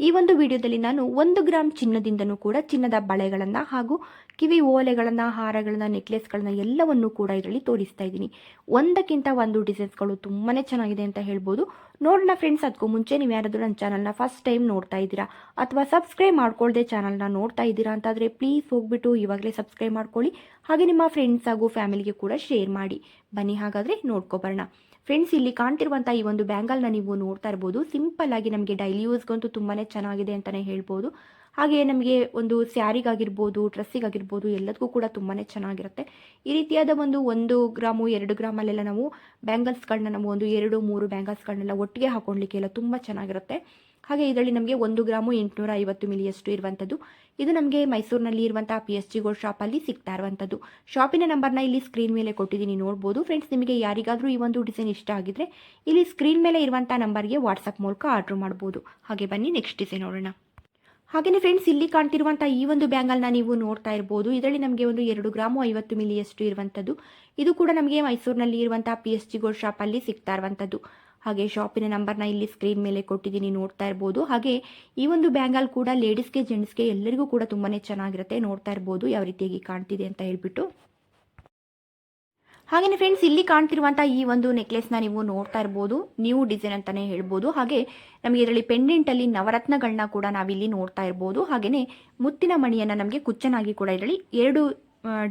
ಈ ಒಂದು ವಿಡಿಯೋದಲ್ಲಿ ನಾನು ಒಂದು ಗ್ರಾಮ್ ಚಿನ್ನದಿಂದನೂ ಕೂಡ ಚಿನ್ನದ ಬಳೆಗಳನ್ನು ಹಾಗೂ ಕಿವಿ ಓಲೆಗಳನ್ನು, ಹಾರಗಳನ್ನು, ನೆಕ್ಲೆಸ್ಗಳನ್ನು ಎಲ್ಲವನ್ನೂ ಕೂಡ ಇದರಲ್ಲಿ ತೋರಿಸ್ತಾ ಇದ್ದೀನಿ. ಒಂದಕ್ಕಿಂತ ಒಂದು ಡಿಸೈನ್ಸ್ಗಳು ತುಂಬಾ ಚೆನ್ನಾಗಿದೆ ಅಂತ ಹೇಳ್ಬೋದು. ನೋಡೋಣ ಫ್ರೆಂಡ್ಸ್ ಅದಕ್ಕೂ ಮುಂಚೆ ನೀವು ಯಾರಾದರೂ ನನ್ನ ಚಾನಲ್ನ ಫಸ್ಟ್ ಟೈಮ್ ನೋಡ್ತಾ ಇದ್ದೀರಾ ಅಥವಾ ಸಬ್ಸ್ಕ್ರೈಬ್ ಮಾಡ್ಕೊಳ್ಳದೆ ಚಾನಲ್ನ ನೋಡ್ತಾ ಇದ್ದೀರಾ ಅಂತಾದರೆ ಪ್ಲೀಸ್ ಹೋಗ್ಬಿಟ್ಟು ಇವಾಗಲೇ ಸಬ್ಸ್ಕ್ರೈಬ್ ಮಾಡ್ಕೊಳ್ಳಿ. ಹಾಗೆ ನಿಮ್ಮ ಫ್ರೆಂಡ್ಸ್ ಹಾಗೂ ಫ್ಯಾಮಿಲಿಗೆ ಕೂಡ ಶೇರ್ ಮಾಡಿ. ಬನ್ನಿ ಹಾಗಾದರೆ ನೋಡ್ಕೊಬರೋಣ ಫ್ರೆಂಡ್ಸ್ ಇಲ್ಲಿ ಕಾಣ್ತಿರುವಂಥ ಈ ಒಂದು ಬ್ಯಾಂಗಲ್ನ ನೀವು ನೋಡ್ತಾ ಇರ್ಬೋದು. ಸಿಂಪಲ್ ಆಗಿ ನಮಗೆ ಡೈಲಿ ಯೂಸ್ಗಂತೂ ತುಂಬಾ ಚೆನ್ನಾಗಿದೆ ಅಂತಲೇ ಹೇಳ್ಬೋದು. ಹಾಗೆ ನಮಗೆ ಒಂದು ಸ್ಯಾರಿಗಾಗಿರ್ಬೋದು ಡ್ರೆಸ್ಸಿಗಾಗಿರ್ಬೋದು ಎಲ್ಲದಕ್ಕೂ ಕೂಡ ತುಂಬಾ ಚೆನ್ನಾಗಿರುತ್ತೆ. ಈ ರೀತಿಯಾದ ಒಂದು ಒಂದು ಗ್ರಾಮು ಎರಡು ಗ್ರಾಮಲ್ಲೆಲ್ಲ ನಾವು ಬ್ಯಾಂಗಲ್ಸ್ಗಳನ್ನ ನಾವು ಒಂದು ಎರಡು, ಮೂರು ಬ್ಯಾಂಗಲ್ಸ್ಗಳನ್ನೆಲ್ಲ ಒಟ್ಟಿಗೆ ಹಾಕೊಳ್ಲಿಕ್ಕೆ ಎಲ್ಲ ತುಂಬ ಚೆನ್ನಾಗಿರುತ್ತೆ. ಹಾಗೆ ಇದರಲ್ಲಿ ನಮಗೆ ಒಂದು ಗ್ರಾಮು ಎಂಟುನೂರ ಐವತ್ತು ಮಿಲಿಯಷ್ಟು ಇರುವಂಥದ್ದು. ಇದು ನಮಗೆ ಮೈಸೂರಿನಲ್ಲಿ ಇರುವಂಥ ಪಿ ಎಸ್ ಜಿ ಗೋಲ್ಡ್ ಶಾಪಲ್ಲಿ ಸಿಗ್ತಾ ಇರುವಂಥದ್ದು. ಶಾಪಿನ ನಂಬರ್ನ ಇಲ್ಲಿ ಸ್ಕ್ರೀನ್ ಮೇಲೆ ಕೊಟ್ಟಿದ್ದೀನಿ, ನೋಡ್ಬೋದು. ಫ್ರೆಂಡ್ಸ್ ನಿಮಗೆ ಯಾರಿಗಾದರೂ ಈ ಒಂದು ಡಿಸೈನ್ ಇಷ್ಟ ಆಗಿದ್ರೆ ಇಲ್ಲಿ ಸ್ಕ್ರೀನ್ ಮೇಲೆ ಇರುವಂಥ ನಂಬರ್ಗೆ ವಾಟ್ಸಪ್ ಮೂಲಕ ಆರ್ಡ್ರ್ ಮಾಡ್ಬೋದು. ಹಾಗೆ ಬನ್ನಿ ನೆಕ್ಸ್ಟ್ ಡಿಸೈನ್ ನೋಡೋಣ. ಹಾಗೆಯೇ ಫ್ರೆಂಡ್ಸ್ ಇಲ್ಲಿ ಕಾಣ್ತಿರುವಂಥ ಈ ಒಂದು ಬ್ಯಾಂಗಲ್ನ ನೀವು ನೋಡ್ತಾ ಇರ್ಬೋದು. ಇದರಲ್ಲಿ ನಮಗೆ ಒಂದು ಎರಡು ಗ್ರಾಮು ಐವತ್ತು ಮಿಲಿಯಷ್ಟು ಇರುವಂಥದ್ದು. ಇದು ಕೂಡ ನಮಗೆ ಮೈಸೂರಿನಲ್ಲಿ ಇರುವಂಥ ಪಿ ಎಸ್ ಜಿ ಗೋಲ್ಡ್ ಶಾಪಲ್ಲಿ ಸಿಗ್ತಾ ಇರುವಂಥದ್ದು. ಹಾಗೆ ಶಾಪಿನ ನಂಬರ್ನ ಇಲ್ಲಿ ಸ್ಕ್ರೀನ್ ಮೇಲೆ ಕೊಟ್ಟಿದ್ದೀನಿ ನೋಡ್ತಾ ಇರ್ಬೋದು. ಹಾಗೆ ಈ ಒಂದು ಬ್ಯಾಂಗಲ್ ಕೂಡ ಲೇಡೀಸ್ಗೆ ಜೆಂಟ್ಸ್ಗೆ ಎಲ್ಲರಿಗೂ ಕೂಡ ತುಂಬಾ ಚೆನ್ನಾಗಿರುತ್ತೆ. ನೋಡ್ತಾ ಇರ್ಬೋದು ಯಾವ ರೀತಿಯಾಗಿ ಕಾಣ್ತಿದೆ ಅಂತ ಹೇಳ್ಬಿಟ್ಟು. ಹಾಗೆಯೇ ಫ್ರೆಂಡ್ಸ್ ಇಲ್ಲಿ ಕಾಣ್ತಿರುವಂಥ ಈ ಒಂದು ನೆಕ್ಲೆಸ್ನ ನೀವು ನೋಡ್ತಾ ಇರ್ಬೋದು. ನ್ಯೂ ಡಿಸೈನ್ ಅಂತಲೇ ಹೇಳ್ಬೋದು. ಹಾಗೆ ನಮಗೆ ಇದರಲ್ಲಿ ಪೆಂಡೆಂಟಲ್ಲಿ ನವರತ್ನಗಳನ್ನ ಕೂಡ ನಾವಿಲ್ಲಿ ನೋಡ್ತಾ ಇರ್ಬೋದು. ಹಾಗೆಯೇ ಮುತ್ತಿನ ಮಣಿಯನ್ನು ನಮಗೆ ಕುಚ್ಚನಾಗಿ ಕೂಡ ಇದರಲ್ಲಿ ಎರಡು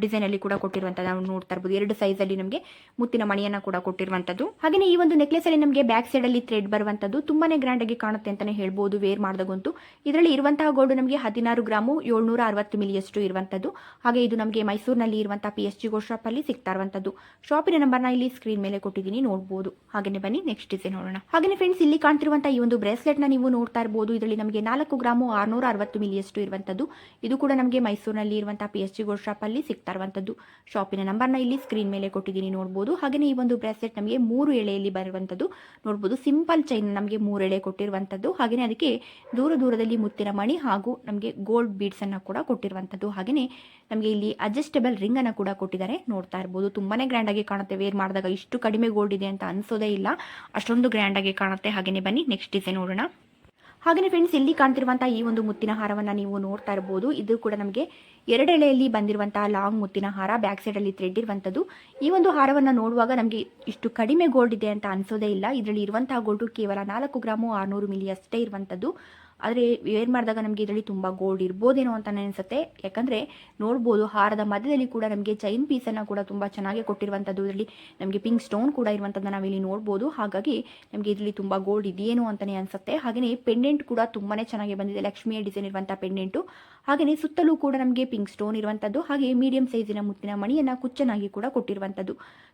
ಡಿಸೈನಲ್ಲಿ ಕೂಡ ಕೊಟ್ಟಿರುವಂಥದ್ದು ನಾವು ನೋಡ್ತಾ ಇರ್ಬೋದು. ಎರಡು ಸೈಜಲ್ಲಿ ನಮಗೆ ಮುತ್ತಿನ ಮಣಿಯನ್ನು ಕೂಡ ಕೊಟ್ಟಿರುವಂಥದ್ದು ಹಾಗೆಯೇ ಈ ಒಂದು ನೆಕ್ಲೆಸಲ್ಲಿ ನಮಗೆ ಬ್ಯಾಕ್ ಸೈಡಲ್ಲಿ ಥ್ರೆಡ್ ಬರುವಂಥದ್ದು ತುಂಬಾ ಗ್ರ್ಯಾಂಡಾಗಿ ಕಾಣುತ್ತೆ ಅಂತಲೇ ಹೇಳ್ಬೋದು ವೇರ್ ಮಾಡಿದಾಗಂತೂ. ಇದರಲ್ಲಿ ಇರುವಂತಹ ಗೋಲ್ಡ್ ನಮಗೆ ಹದಿನಾರು ಗ್ರಾಮು ಏಳ್ನೂರ ಅರವತ್ತು ಮಿಲಿಯಷ್ಟು ಇರುವಂಥದ್ದು ಹಾಗೆ ಇದು ನಮಗೆ ಮೈಸೂರಿನಲ್ಲಿ ಇರುವಂಥ ಪಿ ಎಸ್ ಜಿ ಗೋಲ್ಡ್ ಶಾಪಲ್ಲಿ ಸಿಗ್ತಾ ಇರುವಂಥದ್ದು ಶಾಪಿನ ನಂಬರ್ನ ಇಲ್ಲಿ ಸ್ಕ್ರೀನ್ ಮೇಲೆ ಕೊಟ್ಟಿದ್ದೀನಿ, ನೋಡ್ಬೋದು. ಹಾಗೆಯೇ ಬನ್ನಿ ನೆಕ್ಸ್ಟ್ ಡಿಸೈನ್ ನೋಡೋಣ. ಹಾಗೆಯೇ ಫ್ರೆಂಡ್ಸ್ ಇಲ್ಲಿ ಕಾಣ್ತಿರುವಂಥ ಈ ಒಂದು ಬ್ರೇಸ್ಲೆಟ್ನ ನೀವು ನೋಡ್ತಾ ಇರ್ಬೋದು. ಇದರಲ್ಲಿ ನಮಗೆ ನಾಲ್ಕು ಗ್ರಾಮು ಆರುನೂರ ಅರವತ್ತು ಮಿಲಿಯಷ್ಟು ಇರುವಂಥದ್ದು ಇದು ಕೂಡ ನಮಗೆ ಮೈಸೂರಿನಲ್ಲಿ ಇರುವಂಥ ಪಿ ಎಸ್ ಜಿ ಗೋಲ್ಡ್ ಶಾಪಲ್ಲಿ ಸಿಗ್ತಾ ಇರುವಂಥದ್ದು ಶಾಪಿನ ನಂಬರ್ನ ಇಲ್ಲಿ ಸ್ಕ್ರೀನ್ ಮೇಲೆ ಕೊಟ್ಟಿದ್ದೀನಿ, ನೋಡ್ಬೋದು. ಹಾಗೆಯೇ ಈ ಒಂದು ಬ್ರೇಸ್ಲೆಟ್ ನಮಗೆ ಮೂರು ಎಳೆಯಲ್ಲಿ ಬರುವಂಥದ್ದು ನೋಡ್ಬೋದು. ಸಿಂಪಲ್ ಚೈನ್ ನಮಗೆ ಮೂರು ಎಳೆ ಕೊಟ್ಟಿರುವಂಥದ್ದು ಹಾಗೆಯೇ ಅದಕ್ಕೆ ದೂರ ದೂರದಲ್ಲಿ ಮುತ್ತಿನ ಮಣಿ ಹಾಗೂ ನಮಗೆ ಗೋಲ್ಡ್ ಬೀಡ್ಸನ್ನು ಕೂಡ ಕೊಟ್ಟಿರುವಂಥದ್ದು. ಹಾಗೆಯೇ ನಮಗೆ ಇಲ್ಲಿ ಅಡ್ಜಸ್ಟಬಲ್ ರಿಂಗನ್ನು ಕೂಡ ಕೊಟ್ಟಿದ್ದಾರೆ. ನೋಡ್ತಾ ಇರ್ಬೋದು. ತುಂಬಾ ಗ್ರ್ಯಾಂಡಾಗಿ ಕಾಣುತ್ತೆ. ವೇರ್ ಮಾಡಿದಾಗ ಇಷ್ಟು ಕಡಿಮೆ ಗೋಲ್ಡ್ ಇದೆ ಅಂತ ಅನಿಸೋದೇ ಇಲ್ಲ. ಅಷ್ಟೊಂದು ಗ್ರ್ಯಾಂಡಾಗಿ ಕಾಣುತ್ತೆ. ಹಾಗೆಯೇ ಬನ್ನಿ ನೆಕ್ಸ್ಟ್ ಡಿಸೈನ್ ನೋಡೋಣ. ಹಾಗೆಯೇ ಫ್ರೆಂಡ್ಸ್ ಇಲ್ಲಿ ಕಾಣ್ತಿರುವಂತಹ ಈ ಒಂದು ಮುತ್ತಿನ ಹಾರವನ್ನು ನೀವು ನೋಡ್ತಾ ಇರಬಹುದು ಇದು ಕೂಡ ನಮಗೆ ಎರಡೆಳೆಯಲ್ಲಿ ಬಂದಿರುವಂತಹ ಲಾಂಗ್ ಮುತ್ತಿನ ಹಾರ ಬ್ಯಾಕ್ ಸೈಡ್ ಅಲ್ಲಿ ಥ್ರೆಡ್ ಇರುವಂತದ್ದು ಈ ಒಂದು ಹಾರವನ್ನು ನೋಡುವಾಗ ನಮಗೆ ಇಷ್ಟು ಕಡಿಮೆ ಗೋಲ್ಡ್ ಇದೆ ಅಂತ ಅನ್ಸೋದೇ ಇಲ್ಲ. ಇದರಲ್ಲಿ ಇರುವಂತಹ ಗೋಲ್ಡು ಕೇವಲ ನಾಲ್ಕು ಗ್ರಾಮು ಆರುನೂರು ಮಿಲಿ ಅಷ್ಟೇ ಇರುವಂಥದ್ದು. ಆದರೆ ವೇರ್ ಮಾಡಿದಾಗ ನಮಗೆ ಇದರಲ್ಲಿ ತುಂಬ ಗೋಲ್ಡ್ ಇರ್ಬೋದೇನೋ ಅಂತ ಅನಿಸುತ್ತೆ ಯಾಕಂದರೆ ನೋಡ್ಬೋದು ಹಾರದ ಮಧ್ಯದಲ್ಲಿ ಕೂಡ ನಮಗೆ ಚೈನ್ ಪೀಸನ್ನು ಕೂಡ ತುಂಬ ಚೆನ್ನಾಗಿ ಕೊಟ್ಟಿರುವಂಥದ್ದು ಇದರಲ್ಲಿ ನಮಗೆ ಪಿಂಕ್ ಸ್ಟೋನ್ ಕೂಡ ಇರುವಂಥದ್ದನ್ನು ನಾವಿಲ್ಲಿ ನೋಡ್ಬೋದು. ಹಾಗಾಗಿ ನಮಗೆ ಇದರಲ್ಲಿ ತುಂಬ ಗೋಲ್ಡ್ ಇದೆಯೇನೋ ಅಂತಲೇ ಅನಿಸುತ್ತೆ. ಹಾಗೆಯೇ ಪೆಂಡೆಂಟ್ ಕೂಡ ತುಂಬಾ ಚೆನ್ನಾಗಿ ಬಂದಿದೆ. ಲಕ್ಷ್ಮಿಯ ಡಿಸೈನ್ ಇರುವಂಥ ಪೆಂಡೆಂಟು ಹಾಗೆಯೇ ಸುತ್ತಲೂ ಕೂಡ ನಮಗೆ ಪಿಂಕ್ ಸ್ಟೋನ್ ಇರುವಂಥದ್ದು ಹಾಗೆ ಮೀಡಿಯಂ ಸೈಜಿನ ಮುತ್ತಿನ ಮಣಿಯನ್ನು ಕುಚ್ಚನಾಗಿ ಕೂಡ ಕೊಟ್ಟಿರುವಂಥದ್ದು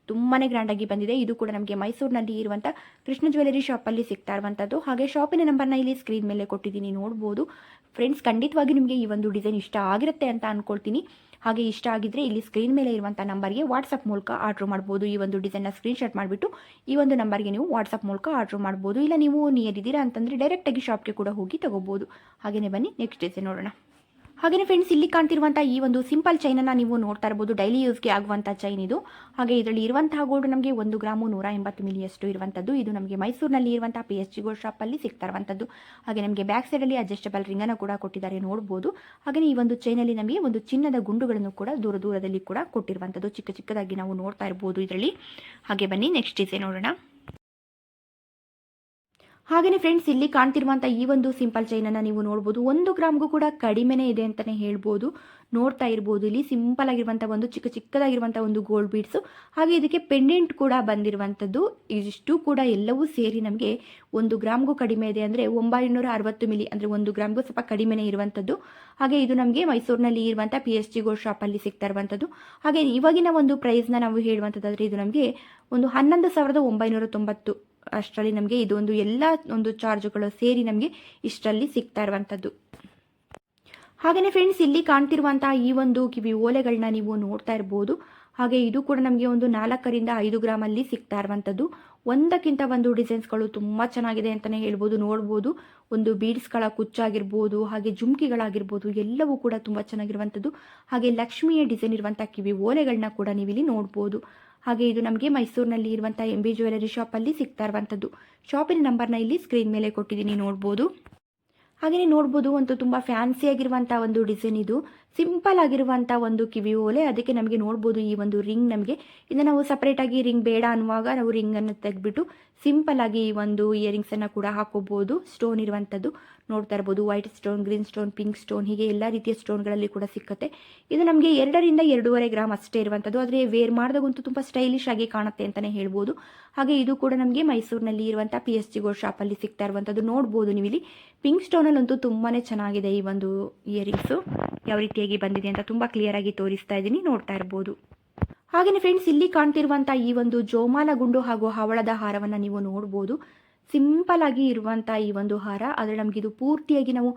ತುಂಬಾ ಗ್ರ್ಯಾಂಡಾಗಿ ಬಂದಿದೆ. ಇದು ಕೂಡ ನಮಗೆ ಮೈಸೂರಿನಲ್ಲಿ ಇರುವಂಥ ಕೃಷ್ಣ ಜ್ಯುವೆಲರಿ ಶಾಪಲ್ಲಿ ಸಿಗ್ತಾ ಇರುವಂಥದ್ದು ಹಾಗೆ ಶಾಪಿನ ನಂಬರ್ನ ಇಲ್ಲಿ ಸ್ಕ್ರೀನ್ ಮೇಲೆ ಕೊಟ್ಟಿದ್ದೀನಿ ನೋಡ್ಬೋದು. ಫ್ರೆಂಡ್ಸ್ ಖಂಡಿತವಾಗಿ ನಿಮಗೆ ಈ ಒಂದು ಡಿಸೈನ್ ಇಷ್ಟ ಆಗಿರುತ್ತೆ ಅಂತ ಅಂದ್ಕೊಳ್ತೀನಿ ಹಾಗೆ ಇಷ್ಟ ಆಗಿದ್ರೆ ಇಲ್ಲಿ ಸ್ಕ್ರೀನ್ ಮೇಲೆ ಇರುವಂಥ ನಂಬರ್ಗೆ ವಾಟ್ಸಪ್ ಮೂಲಕ ಆರ್ಡ್ರ್ ಮಾಡ್ಬೋದು. ಈ ಒಂದು ಡಿಸೈನ್ನ ಸ್ಕ್ರೀನ್ಶಾಟ್ ಮಾಡಿಬಿಟ್ಟು ಈ ಒಂದು ನಂಬರ್ಗೆ ನೀವು ವಾಟ್ಸಪ್ ಮೂಲಕ ಆರ್ಡ್ರ್ ಮಾಡ್ಬೋದು. ಇಲ್ಲ ನೀವು ನಿಯರ್ ಇದ್ದೀರಾ ಅಂತಂದರೆ ಡೈರೆಕ್ಟಾಗಿ ಶಾಪ್ಗೆ ಕೂಡ ಹೋಗಿ ತೊಗೋಬೋದು. ಹಾಗೆಯೇ ಬನ್ನಿ ನೆಕ್ಸ್ಟ್ ಡಿಸೈನ್ ನೋಡೋಣ. ಹಾಗೆಯೇ ಫ್ರೆಂಡ್ಸ್ ಇಲ್ಲಿ ಕಾಣ್ತಿರುವಂಥ ಈ ಒಂದು ಸಿಂಪಲ್ ಚೈನನ್ನು ನೀವು ನೋಡ್ತಾ ಇರ್ಬೋದು. ಡೈಲಿ ಯೂಸ್ಗೆ ಆಗುವಂಥ ಚೈನ್ ಇದು. ಹಾಗೆ ಇದರಲ್ಲಿ ಇರುವಂತಹ ಗೋಲ್ಡ್ ನಮಗೆ ಒಂದು ಗ್ರಾಮು ನೂರ ಎಂಬತ್ತು ಮಿಲಿಯಷ್ಟು ಇರುವಂಥದ್ದು ಇದು ನಮಗೆ ಮೈಸೂರಿನಲ್ಲಿ ಇರುವಂಥ ಪಿ ಎಚ್ ಜಿ ಗೋಲ್ಡ್ ಶಾಪಲ್ಲಿ ಸಿಗ್ತಾ ಇರುವಂಥದ್ದು ಹಾಗೆ ನಮಗೆ ಬ್ಯಾಕ್ ಸೈಡಲ್ಲಿ ಅಡ್ಜಸ್ಟಬಲ್ ರಿಂಗನ್ನು ಕೂಡ ಕೊಟ್ಟಿದ್ದಾರೆ ನೋಡ್ಬೋದು. ಹಾಗೆ ಈ ಒಂದು ಚೈನಲ್ಲಿ ನಮಗೆ ಒಂದು ಚಿನ್ನದ ಗುಂಡುಗಳನ್ನು ಕೂಡ ದೂರ ದೂರದಲ್ಲಿ ಕೂಡ ಕೊಟ್ಟಿರುವಂಥದ್ದು ಚಿಕ್ಕ ಚಿಕ್ಕದಾಗಿ ನಾವು ನೋಡ್ತಾ ಇರ್ಬೋದು ಇದರಲ್ಲಿ. ಹಾಗೆ ಬನ್ನಿ ನೆಕ್ಸ್ಟ್ ಡಿಸೈನ್ ನೋಡೋಣ. ಹಾಗೆಯೇ ಫ್ರೆಂಡ್ಸ್ ಇಲ್ಲಿ ಕಾಣ್ತಿರುವಂಥ ಈ ಒಂದು ಸಿಂಪಲ್ ಚೈನನ್ನು ನೀವು ನೋಡ್ಬೋದು. ಒಂದು ಗ್ರಾಮ್ಗೂ ಕೂಡ ಕಡಿಮೆನೆ ಇದೆ ಅಂತಲೇ ಹೇಳ್ಬೋದು. ನೋಡ್ತಾ ಇರ್ಬೋದು. ಇಲ್ಲಿ ಸಿಂಪಲ್ ಆಗಿರುವಂಥ ಒಂದು, ಚಿಕ್ಕ ಚಿಕ್ಕದಾಗಿರುವಂಥ ಒಂದು ಗೋಲ್ಡ್ ಬೀಡ್ಸ್ ಹಾಗೆ ಇದಕ್ಕೆ ಪೆಂಡೆಂಟ್ ಕೂಡ ಬಂದಿರುವಂಥದ್ದು. ಇಷ್ಟು ಕೂಡ ಎಲ್ಲವೂ ಸೇರಿ ನಮಗೆ ಒಂದು ಗ್ರಾಮ್ಗೂ ಕಡಿಮೆ ಇದೆ ಅಂದರೆ ಒಂಬೈನೂರ ಅರವತ್ತು ಮಿಲಿ ಅಂದರೆ ಒಂದು ಗ್ರಾಮ್ಗೂ ಸ್ವಲ್ಪ ಕಡಿಮೆನೆ ಇರುವಂಥದ್ದು. ಹಾಗೆ ಇದು ನಮಗೆ ಮೈಸೂರಿನಲ್ಲಿ ಇರುವಂಥ ಪಿ ಎಚ್ ಜಿ ಗೋಲ್ಡ್ ಶಾಪಲ್ಲಿ ಸಿಗ್ತಾ ಇರುವಂಥದ್ದು. ಹಾಗೆ ಇವಾಗಿನ ಒಂದು ಪ್ರೈಸ್ನ ನಾವು ಹೇಳುವಂಥದ್ದಾದರೆ ಇದು ನಮಗೆ ಒಂದು ಹನ್ನೊಂದು ಸಾವಿರದ ಒಂಬೈನೂರ ತೊಂಬತ್ತು ಅಷ್ಟರಲ್ಲಿ ನಮಗೆ ಇದೊಂದು ಎಲ್ಲ ಒಂದು ಚಾರ್ಜ್ಗಳು ಸೇರಿ ನಮಗೆ ಇಷ್ಟರಲ್ಲಿ ಸಿಗ್ತಾ ಇರುವಂಥದ್ದು. ಹಾಗೆಯೇ ಫ್ರೆಂಡ್ಸ್ ಇಲ್ಲಿ ಕಾಣ್ತಿರುವಂತಹ ಈ ಒಂದು ಕಿವಿ ಓಲೆಗಳನ್ನ ನೀವು ನೋಡ್ತಾ ಇರ್ಬೋದು. ಹಾಗೆ ಇದು ಕೂಡ ನಮಗೆ ಒಂದು ನಾಲ್ಕರಿಂದ ಐದು ಗ್ರಾಮಲ್ಲಿ ಸಿಗ್ತಾ ಇರುವಂಥದ್ದು. ಒಂದಕ್ಕಿಂತ ಒಂದು ಡಿಸೈನ್ಸ್ಗಳು ತುಂಬಾ ಚೆನ್ನಾಗಿದೆ ಅಂತಾನೆ ಹೇಳ್ಬೋದು, ನೋಡ್ಬೋದು. ಒಂದು ಬೀಡ್ಸ್ಗಳ ಕುಚ್ಚಾಗಿರ್ಬೋದು, ಹಾಗೆ ಜುಮ್ಕಿಗಳಾಗಿರ್ಬೋದು, ಎಲ್ಲವೂ ಕೂಡ ತುಂಬಾ ಚೆನ್ನಾಗಿರುವಂಥದ್ದು. ಹಾಗೆ ಲಕ್ಷ್ಮಿಯ ಡಿಸೈನ್ ಇರುವಂತಹ ಕಿವಿ ಓಲೆಗಳನ್ನ ಕೂಡ ನೀವಿಲ್ಲಿ ನೋಡ್ಬೋದು. ಹಾಗೆ ಇದು ನಮಗೆ ಮೈಸೂರಿನಲ್ಲಿ ಇರುವಂಥ ಎಂ ಬಿ ಜ್ಯುವೆಲರಿ ಶಾಪಲ್ಲಿ ಸಿಗ್ತಾ ಇರುವಂಥದ್ದು ಶಾಪಿನ ನಂಬರ್ನ ಇಲ್ಲಿ ಸ್ಕ್ರೀನ್ ಮೇಲೆ ಕೊಟ್ಟಿದ್ದೀನಿ, ನೋಡ್ಬೋದು. ಹಾಗೆಯೇ ನೋಡ್ಬೋದು, ಒಂದು ತುಂಬ ಫ್ಯಾನ್ಸಿ ಆಗಿರುವಂಥ ಒಂದು ಡಿಸೈನ್ ಇದು. ಸಿಂಪಲ್ ಆಗಿರುವಂಥ ಒಂದು ಕಿವಿ ಓಲೆ. ಅದಕ್ಕೆ ನಮಗೆ ನೋಡ್ಬೋದು ಈ ಒಂದು ರಿಂಗ್ ನಮಗೆ. ಇನ್ನು ನಾವು ಸಪ್ರೇಟಾಗಿ ರಿಂಗ್ ಬೇಡ ಅನ್ನುವಾಗ ನಾವು ರಿಂಗನ್ನು ತೆಗೆದ್ಬಿಟ್ಟು ಸಿಂಪಲ್ ಆಗಿ ಈ ಒಂದು ಇಯರಿಂಗ್ಸನ್ನು ಕೂಡ ಹಾಕೋಬೋದು. ಸ್ಟೋನ್ ಇರುವಂಥದ್ದು ನೋಡ್ತಾ ಇರ್ಬೋದು. White stone green stone pink stone ಹೀಗೆ ಎಲ್ಲ ರೀತಿಯ ಸ್ಟೋನ್ಗಳಲ್ಲಿ ಕೂಡ ಸಿಕ್ಕುತ್ತೆ. ಇದು ನಮಗೆ ಎರಡರಿಂದ ಎರಡೂವರೆ ಗ್ರಾಮ್ ಅಷ್ಟೇ ಇರುವಂಥದ್ದು ಆದರೆ ವೇರ್ ಮಾಡಿದಾಗಂತೂ ತುಂಬ ಸ್ಟೈಲಿಶ್ ಆಗಿ ಕಾಣುತ್ತೆ ಅಂತಲೇ ಹೇಳ್ಬೋದು. ಹಾಗೆ ಇದು ಕೂಡ ನಮಗೆ ಮೈಸೂರಿನಲ್ಲಿ ಇರುವಂಥ ಪಿ ಎಸ್ ಜಿ ಗೋಲ್ಡ್ ಶಾಪಲ್ಲಿ ಸಿಗ್ತಾ ಇರುವಂಥದ್ದು ನೋಡ್ಬೋದು ನೀವು ಇಲ್ಲಿ ಪಿಂಕ್ ಸ್ಟೋನಲ್ಲಂತೂ ತುಂಬಾ ಚೆನ್ನಾಗಿದೆ ಈ ಒಂದು ಇಯರಿಂಗ್ಸು ಯಾವ ರೀತಿಯಾಗಿ ಬಂದಿದೆ ಅಂತ ತುಂಬ ಕ್ಲಿಯರಾಗಿ ತೋರಿಸ್ತಾ ಇದ್ದೀನಿ, ನೋಡ್ತಾ ಇರ್ಬೋದು. ಹಾಗೆಯೇ ಫ್ರೆಂಡ್ಸ್ ಇಲ್ಲಿ ಕಾಣ್ತಿರುವಂಥ ಈ ಒಂದು ಜೋಮಾಲ ಗುಂಡು ಹಾಗೂ ಹವಳದ ಹಾರವನ್ನು ನೀವು ನೋಡ್ಬೋದು. ಸಿಂಪಲ್ ಆಗಿ ಇರುವಂಥ ಈ ಒಂದು ಹಾರ ಆದರೆ ನಮಗಿದು ಪೂರ್ತಿಯಾಗಿ ನಾವು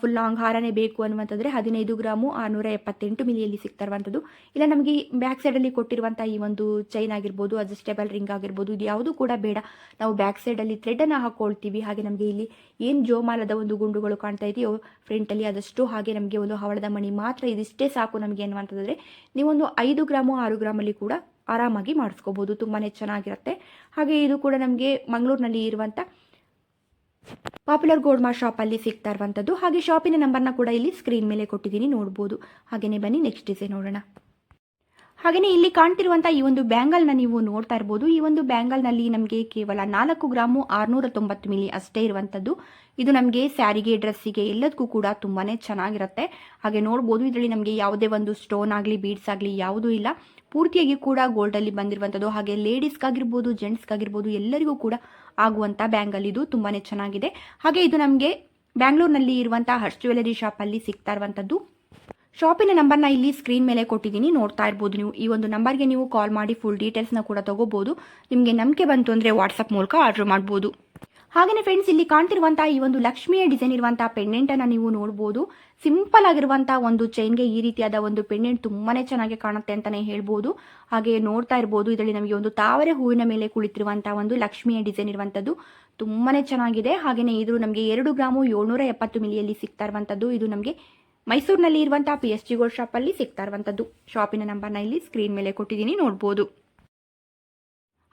ಫುಲ್ ಲಾಂಗ್ ಹಾರನೇ ಬೇಕು ಅನ್ನುವಂಥದ್ರೆ ಹದಿನೈದು ಗ್ರಾಮು ಆರುನೂರ ಎಪ್ಪತ್ತೆಂಟು ಮಿಲಿಯಲ್ಲಿ ಸಿಗ್ತಾರುವಂಥದ್ದು ಇಲ್ಲ, ನಮಗೆ ಬ್ಯಾಕ್ ಸೈಡಲ್ಲಿ ಕೊಟ್ಟಿರುವಂಥ ಈ ಒಂದು ಚೈನ್ ಆಗಿರ್ಬೋದು ಅಡ್ಜಸ್ಟೇಬಲ್ ರಿಂಗ್ ಆಗಿರ್ಬೋದು, ಇದು ಯಾವುದೂ ಕೂಡ ಬೇಡ. ನಾವು ಬ್ಯಾಕ್ ಸೈಡಲ್ಲಿ ಥ್ರೆಡನ್ನು ಹಾಕ್ಕೊಳ್ತೀವಿ ಹಾಗೆ ನಮಗೆ ಇಲ್ಲಿ ಏನು ಜೋಮಾಲದ ಒಂದು ಗುಂಡುಗಳು ಕಾಣ್ತಾ ಇದೆಯೋ ಫ್ರಂಟಲ್ಲಿ ಅದಷ್ಟು ಹಾಗೆ ನಮಗೆ ಒಂದು ಹವಳದ ಮಣಿ ಮಾತ್ರ ಇದಿಷ್ಟೇ ಸಾಕು ನಮಗೆ ಅನ್ನುವಂಥದ್ದರೆ ನೀವೊಂದು ಐದು ಗ್ರಾಮು, ಆರು ಗ್ರಾಮಲ್ಲಿ ಕೂಡ ಆರಾಮಾಗಿ ಮಾಡಿಸ್ಕೋಬೋದು. ತುಂಬಾ ಚೆನ್ನಾಗಿರುತ್ತೆ. ಹಾಗೆ ಇದು ಕೂಡ ನಮಗೆ ಮಂಗಳೂರಿನಲ್ಲಿ ಇರುವಂಥ ಪಾಪ್ಯುಲರ್ ಗೋಲ್ಡ್ ಶಾಪಲ್ಲಿ ಸಿಗ್ತಾ ಇರುವಂಥದ್ದು ಹಾಗೆ ಶಾಪಿನ ನಂಬರ್ನ ಕೂಡ ಇಲ್ಲಿ ಸ್ಕ್ರೀನ್ ಮೇಲೆ ಕೊಟ್ಟಿದ್ದೀನಿ, ನೋಡ್ಬೋದು. ಹಾಗೆಯೇ ಬನ್ನಿ ನೆಕ್ಸ್ಟ್ ಡಿಸೈನ್ ನೋಡೋಣ. ಹಾಗೆಯೇ ಇಲ್ಲಿ ಕಾಣ್ತಿರುವಂಥ ಈ ಒಂದು ಬ್ಯಾಂಗಲ್ನ ನೀವು ನೋಡ್ತಾ ಇರ್ಬೋದು. ಈ ಒಂದು ಬ್ಯಾಂಗಲ್ನಲ್ಲಿ ನಮಗೆ ಕೇವಲ ನಾಲ್ಕು ಗ್ರಾಮು ಆರುನೂರ ತೊಂಬತ್ತು ಮಿಲಿ ಅಷ್ಟೇ ಇರುವಂಥದ್ದು ಇದು ನಮಗೆ ಸ್ಯಾರಿಗೆ, ಡ್ರೆಸ್ಸಿಗೆ ಎಲ್ಲದಕ್ಕೂ ಕೂಡ ತುಂಬಾ ಚೆನ್ನಾಗಿರುತ್ತೆ. ಹಾಗೆ ನೋಡ್ಬೋದು, ಇದರಲ್ಲಿ ನಮಗೆ ಯಾವುದೇ ಒಂದು ಸ್ಟೋನ್ ಆಗಲಿ ಬೀಡ್ಸ್ ಆಗಲಿ ಯಾವುದೂ ಇಲ್ಲ. ಪೂರ್ತಿಯಾಗಿ ಕೂಡ ಗೋಲ್ಡಲ್ಲಿ ಬಂದಿರುವಂಥದ್ದು ಹಾಗೆ ಲೇಡೀಸ್ಗಾಗಿರ್ಬೋದು ಜೆಂಟ್ಸ್ಗಾಗಿರ್ಬೋದು ಎಲ್ಲರಿಗೂ ಕೂಡ ಆಗುವಂಥ ಬ್ಯಾಂಗಲ್ ಇದು ತುಂಬಾನೇ ಚೆನ್ನಾಗಿದೆ. ಹಾಗೆ ಇದು ನಮಗೆ ಬ್ಯಾಂಗ್ಳೂರ್ನಲ್ಲಿ ಇರುವಂತಹ ಹರ್ಷ್ ಜ್ಯುವೆಲರಿ ಶಾಪಲ್ಲಿ ಸಿಗ್ತಾ ಇರುವಂಥದ್ದು ಶಾಪಿನ ನಂಬರ್ನ ಇಲ್ಲಿ ಸ್ಕ್ರೀನ್ ಮೇಲೆ ಕೊಟ್ಟಿದ್ದೀನಿ, ನೋಡ್ತಾ ಇರ್ಬೋದು ನೀವು. ಈ ಒಂದು ನಂಬರ್ಗೆ ನೀವು ಕಾಲ್ ಮಾಡಿ ಫುಲ್ ಡೀಟೇಲ್ಸ್ನ ಕೂಡ ತಗೋಬಹುದು ನಿಮಗೆ ನಂಬಿಕೆ ಬಂತು ಅಂದರೆ ವಾಟ್ಸಪ್ ಮೂಲಕ ಆರ್ಡರ್ ಮಾಡ್ಬೋದು. ಹಾಗೆಯೇ ಫ್ರೆಂಡ್ಸ್ ಇಲ್ಲಿ ಕಾಣ್ತಿರುವಂತಹ ಈ ಒಂದು ಲಕ್ಷ್ಮಿಯ ಡಿಸೈನ್ ಇರುವಂತಹ ಪೆಂಡೆಂಟ್ ಅನ್ನ ನೀವು ನೋಡಬಹುದು ಸಿಂಪಲ್ ಆಗಿರುವಂತಹ ಒಂದು ಚೈನ್ಗೆ ಈ ರೀತಿಯಾದ ಒಂದು ಪೆಂಡೆಂಟ್ ತುಂಬಾನೇ ಚೆನ್ನಾಗಿ ಕಾಣುತ್ತೆ ಅಂತಾನೆ ಹೇಳ್ಬೋದು. ಹಾಗೆ ನೋಡ್ತಾ ಇರಬಹುದು ಇದರಲ್ಲಿ ನಮಗೆ ಒಂದು ತಾವರೆ ಹೂವಿನ ಮೇಲೆ ಕುಳಿತಿರುವಂತಹ ಒಂದು ಲಕ್ಷ್ಮಿಯ ಡಿಸೈನ್ ಇರುವಂತದ್ದು ತುಂಬಾನೇ ಚೆನ್ನಾಗಿದೆ. ಹಾಗೆಯೇ ಇದು ನಮಗೆ ಎರಡು ಗ್ರಾಮು ಏಳ್ನೂರ ಎಪ್ಪತ್ತು ಮಿಲಿಯಲ್ಲಿ ಸಿಗ್ತಾ ಇರುವಂತದ್ದು. ಇದು ನಮಗೆ ಮೈಸೂರಿನಲ್ಲಿ ಇರುವಂತಹ ಪಿ ಎಸ್ ಜಿ ಗೋಲ್ಡ್ ಶಾಪಲ್ಲಿ ಸಿಗ್ತಾ ಇರುವಂತದ್ದು. ಶಾಪಿನ ನಂಬರ್ನ ಇಲ್ಲಿ ಸ್ಕ್ರೀನ್ ಮೇಲೆ ಕೊಟ್ಟಿದ್ದೀನಿ, ನೋಡ್ಬೋದು.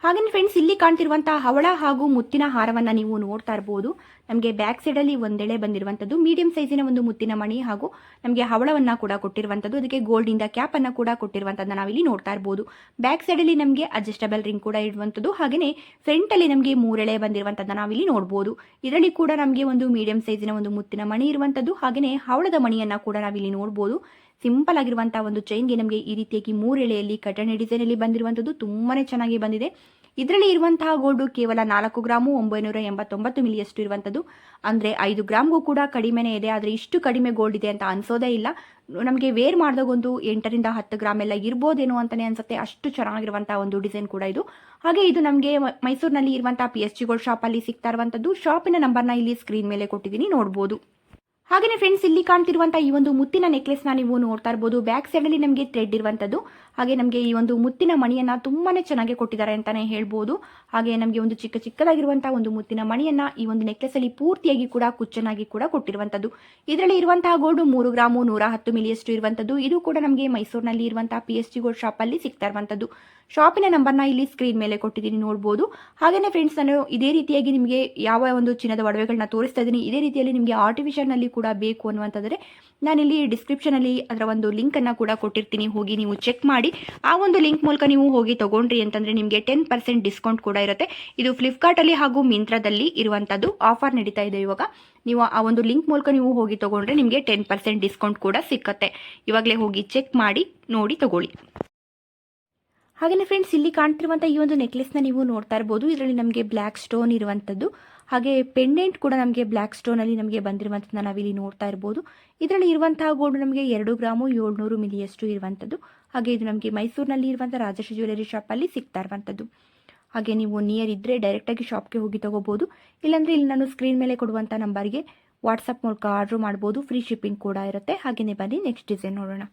ಹಾಗೆಯೇ ಫ್ರೆಂಡ್ಸ್ ಇಲ್ಲಿ ಕಾಣ್ತಿರುವಂತಹ ಹವಳ ಹಾಗೂ ಮುತ್ತಿನ ಹಾರವನ್ನು ನೀವು ನೋಡ್ತಾ ಇರಬಹುದು ನಮಗೆ ಬ್ಯಾಕ್ ಸೈಡಲ್ಲಿ ಒಂದೆಳೆ ಬಂದಿರುವಂಥದ್ದು ಮೀಡಿಯಂ ಸೈಜಿನ ಒಂದು ಮುತ್ತಿನ ಮಣಿ ಹಾಗೂ ನಮಗೆ ಹವಳವನ್ನು ಕೂಡ ಕೊಟ್ಟಿರುವಂಥದ್ದು, ಅದಕ್ಕೆ ಗೋಲ್ಡಿನ ಕ್ಯಾಪ್ ಅನ್ನ ಕೂಡ ಕೊಟ್ಟಿರುವಂಥದ್ದನ್ನ ನಾವಿಲ್ಲಿ ನೋಡ್ತಾ ಇರಬಹುದು ಬ್ಯಾಕ್ ಸೈಡಲ್ಲಿ ನಮಗೆ ಅಡ್ಜಸ್ಟಬಲ್ ರಿಂಗ್ ಕೂಡ ಇರುವಂಥದ್ದು ಫ್ರಂಟ್ ಫ್ರಂಟಲ್ಲಿ ನಮಗೆ ಮೂರೆಳೆ ಬಂದಿರುವಂಥದ್ದನ್ನ ನಾವಿಲ್ಲಿ ನೋಡಬಹುದು ಇದರಲ್ಲಿ ಕೂಡ ನಮಗೆ ಒಂದು ಮೀಡಿಯಂ ಸೈಜಿನ ಒಂದು ಮುತ್ತಿನ ಮಣಿ ಇರುವಂಥದ್ದು ಹಾಗೆಯೇ ಹವಳದ ಮಣಿಯನ್ನ ಕೂಡ ನಾವಿಲ್ಲಿ ನೋಡ್ಬೋದು. ಸಿಂಪಲ್ ಆಗಿರುವಂತಹ ಒಂದು ಚೈನ್ಗೆ ನಮಗೆ ಈ ರೀತಿಯಾಗಿ ಮೂರೆಳೆಯಲ್ಲಿ ಕಟಣೆ ಡಿಸೈನಲ್ಲಿ ಬಂದಿರುವಂತದ್ದು ತುಂಬಾನೇ ಚೆನ್ನಾಗಿ ಬಂದಿದೆ. ಇದರಲ್ಲಿ ಇರುವಂತಹ ಗೋಲ್ಡು ಕೇವಲ ನಾಲ್ಕು ಗ್ರಾಮು, ಒಂಬೈನೂರ ಎಂಬತ್ತೊಂಬತ್ತು ಮಿಲಿಯಷ್ಟು ಇರುವಂಥದ್ದು. ಅಂದ್ರೆ ಐದು ಗ್ರಾಮ್ಗೂ ಕೂಡ ಕಡಿಮೆನೇ ಇದೆ, ಆದ್ರೆ ಇಷ್ಟು ಕಡಿಮೆ ಗೋಲ್ಡ್ ಇದೆ ಅಂತ ಅನ್ಸೋದೇ ಇಲ್ಲ. ನಮಗೆ ವೇರ್ ಮಾಡಿದಾಗೊಂದು ಎಂಟರಿಂದ ಹತ್ತು ಗ್ರಾಮ್ ಎಲ್ಲ ಇರ್ಬೋದೇನೋ ಅಂತಾನೆ ಅನ್ಸುತ್ತೆ. ಅಷ್ಟು ಚೆನ್ನಾಗಿರುವಂತಹ ಒಂದು ಡಿಸೈನ್ ಕೂಡ ಇದು. ಹಾಗೆ ಇದು ನಮಗೆ ಮೈಸೂರಿನಲ್ಲಿ ಇರುವಂತಹ ಪಿ ಗೋಲ್ಡ್ ಗೋಲ್ಡ್ ಶಾಪಲ್ಲಿ ಸಿಗ್ತಾ ಇರುವಂಥದ್ದು. ಶಾಪಿನ ನಂಬರ್ನ ಇಲ್ಲಿ ಸ್ಕ್ರೀನ್ ಮೇಲೆ ಕೊಟ್ಟಿದ್ದೀನಿ, ನೋಡ್ಬೋದು. ಹಾಗೆಯೇ ಫ್ರೆಂಡ್ಸ್ ಇಲ್ಲಿ ಕಾಣ್ತಿರುವಂತಹ ಈ ಒಂದು ಮುತ್ತಿನ ನೆಕ್ಲೆಸ್ನ ನೀವು ನೋಡ್ತಾ ಇರಬಹುದು ಬ್ಯಾಕ್ ಸೈಡ್ ಅಲ್ಲಿ ನಮಗೆ ಥ್ರೆಡ್ ಇರುವಂಥದ್ದು. ಹಾಗೆ ನಮಗೆ ಈ ಒಂದು ಮುತ್ತಿನ ಮಣಿಯನ್ನು ತುಂಬಾನೇ ಚೆನ್ನಾಗಿ ಕೊಟ್ಟಿದ್ದಾರೆ ಅಂತಾನೆ ಹೇಳ್ಬೋದು. ಹಾಗೆ ನಮಗೆ ಒಂದು ಚಿಕ್ಕ ಚಿಕ್ಕದಾಗಿರುವಂತಹ ಒಂದು ಮುತ್ತಿನ ಮಣಿಯನ್ನು ಈ ಒಂದು ನೆಕ್ಲೆಸಲ್ಲಿ ಪೂರ್ತಿಯಾಗಿ ಕೂಡ ಕುಚ್ಚನಾಗಿ ಕೂಡ ಕೊಟ್ಟಿರುವಂಥದ್ದು ಇದರಲ್ಲಿ ಇರುವಂತಹ ಗೋಲ್ಡು ಮೂರು ಗ್ರಾಮು ನೂರ ಹತ್ತು ಮಿಲಿಯಷ್ಟು ಇರುವಂಥದ್ದು ಇದು ಕೂಡ ನಮಗೆ ಮೈಸೂರಿನಲ್ಲಿ ಇರುವಂತಹ ಪಿ ಎಸ್ ಜಿ ಗೋಲ್ಡ್ ಶಾಪಲ್ಲಿ ಸಿಗ್ತಾ ಇರುವಂಥದ್ದು ಶಾಪಿನ ನಂಬರ್ನ ಇಲ್ಲಿ ಸ್ಕ್ರೀನ್ ಮೇಲೆ ಕೊಟ್ಟಿದ್ದೀನಿ, ನೋಡ್ಬೋದು. ಹಾಗೆಯೇ ಫ್ರೆಂಡ್ಸ್ ನಾನು ಇದೇ ರೀತಿಯಾಗಿ ನಿಮಗೆ ಯಾವ ಒಂದು ಚಿನ್ನದ ಒಡವೆಗಳನ್ನ ತೋರಿಸ್ತಾ ಇದ್ದೀನಿ. ಇದೇ ರೀತಿಯಲ್ಲಿ ನಿಮಗೆ ಆರ್ಟಿಫಿಷಿಯಲ್ನಲ್ಲಿ ಕೂಡ ಬೇಕು ಅನ್ನುವಂಥದ್ದರೆ ನಾನಿಲ್ಲಿ ಡಿಸ್ಕ್ರಿಪ್ಷನಲ್ಲಿ ಅದರ ಒಂದು ಲಿಂಕನ್ನು ಕೂಡ ಕೊಟ್ಟಿರ್ತೀನಿ. ಹೋಗಿ ನೀವು ಚೆಕ್ ಮಾಡಿ. ಆ ಒಂದು ಲಿಂಕ್ ಮೂಲಕ ನೀವು ಹೋಗಿ ತಗೊಂಡ್ರಿ ಅಂತಂದರೆ ನಿಮಗೆ ಟೆನ್ ಪರ್ಸೆಂಟ್ ಡಿಸ್ಕೌಂಟ್ ಕೂಡ ಇರುತ್ತೆ. ಇದು ಫ್ಲಿಪ್ಕಾರ್ಟಲ್ಲಿ ಹಾಗೂ ಮಿಂತ್ರದಲ್ಲಿ ಇರುವಂಥದ್ದು ಆಫರ್ ನಡೀತಾ ಇದೆ ಇವಾಗ. ನೀವು ಆ ಒಂದು ಲಿಂಕ್ ಮೂಲಕ ನೀವು ಹೋಗಿ ತಗೊಂಡ್ರೆ ನಿಮಗೆ ಟೆನ್ ಪರ್ಸೆಂಟ್ ಡಿಸ್ಕೌಂಟ್ ಕೂಡ ಸಿಕ್ಕತ್ತೆ. ಇವಾಗಲೇ ಹೋಗಿ ಚೆಕ್ ಮಾಡಿ, ನೋಡಿ ತಗೊಳ್ಳಿ. ಹಾಗೆಯೇ ಫ್ರೆಂಡ್ಸ್ ಇಲ್ಲಿ ಕಾಣ್ತಿರುವಂಥ ಈ ಒಂದು ನೆಕ್ಲೆಸ್ನ ನೀವು ನೋಡ್ತಾ ಇರ್ಬೋದು. ಇದರಲ್ಲಿ ನಮಗೆ ಬ್ಲ್ಯಾಕ್ ಸ್ಟೋನ್ ಇರುವಂಥದ್ದು ಹಾಗೆ ಪೆಂಡೆಂಟ್ ಕೂಡ ನಮಗೆ ಬ್ಲ್ಯಾಕ್ ಸ್ಟೋನಲ್ಲಿ ನಮಗೆ ಬಂದಿರುವಂಥದ್ದನ್ನ ನಾವಿಲ್ಲಿ ನೋಡ್ತಾ ಇರ್ಬೋದು. ಇದರಲ್ಲಿ ಇರುವಂತಹ ಗೋಲ್ಡ್ ನಮಗೆ ಎರಡು ಗ್ರಾಮು ಏಳ್ನೂರು ಮಿಲಿಯಷ್ಟು ಇರುವಂಥದ್ದು ಹಾಗೆ ಇದು ನಮಗೆ ಮೈಸೂರಿನಲ್ಲಿ ಇರುವಂಥ ರಾಜಶ್ರೀ ಜ್ಯುವೆಲರಿ ಶಾಪಲ್ಲಿ ಸಿಗ್ತಾ ಇರುವಂಥದ್ದು ಹಾಗೆ ನೀವು ನಿಯರ್ ಇದ್ದರೆ ಡೈರೆಕ್ಟಾಗಿ ಶಾಪ್ಗೆ ಹೋಗಿ ತೊಗೋಬೋದು. ಇಲ್ಲಾಂದರೆ ಇಲ್ಲಿ ನಾನು ಸ್ಕ್ರೀನ್ ಮೇಲೆ ಕೊಡುವಂಥ ನಂಬರ್ಗೆ ವಾಟ್ಸಪ್ ಮೂಲಕ ಆರ್ಡ್ರ್ ಮಾಡ್ಬೋದು. ಫ್ರೀ ಶಿಪ್ಪಿಂಗ್ ಕೂಡ ಇರುತ್ತೆ. ಹಾಗೆಯೇ ಬನ್ನಿ ನೆಕ್ಸ್ಟ್ ಡಿಸೈನ್ ನೋಡೋಣ.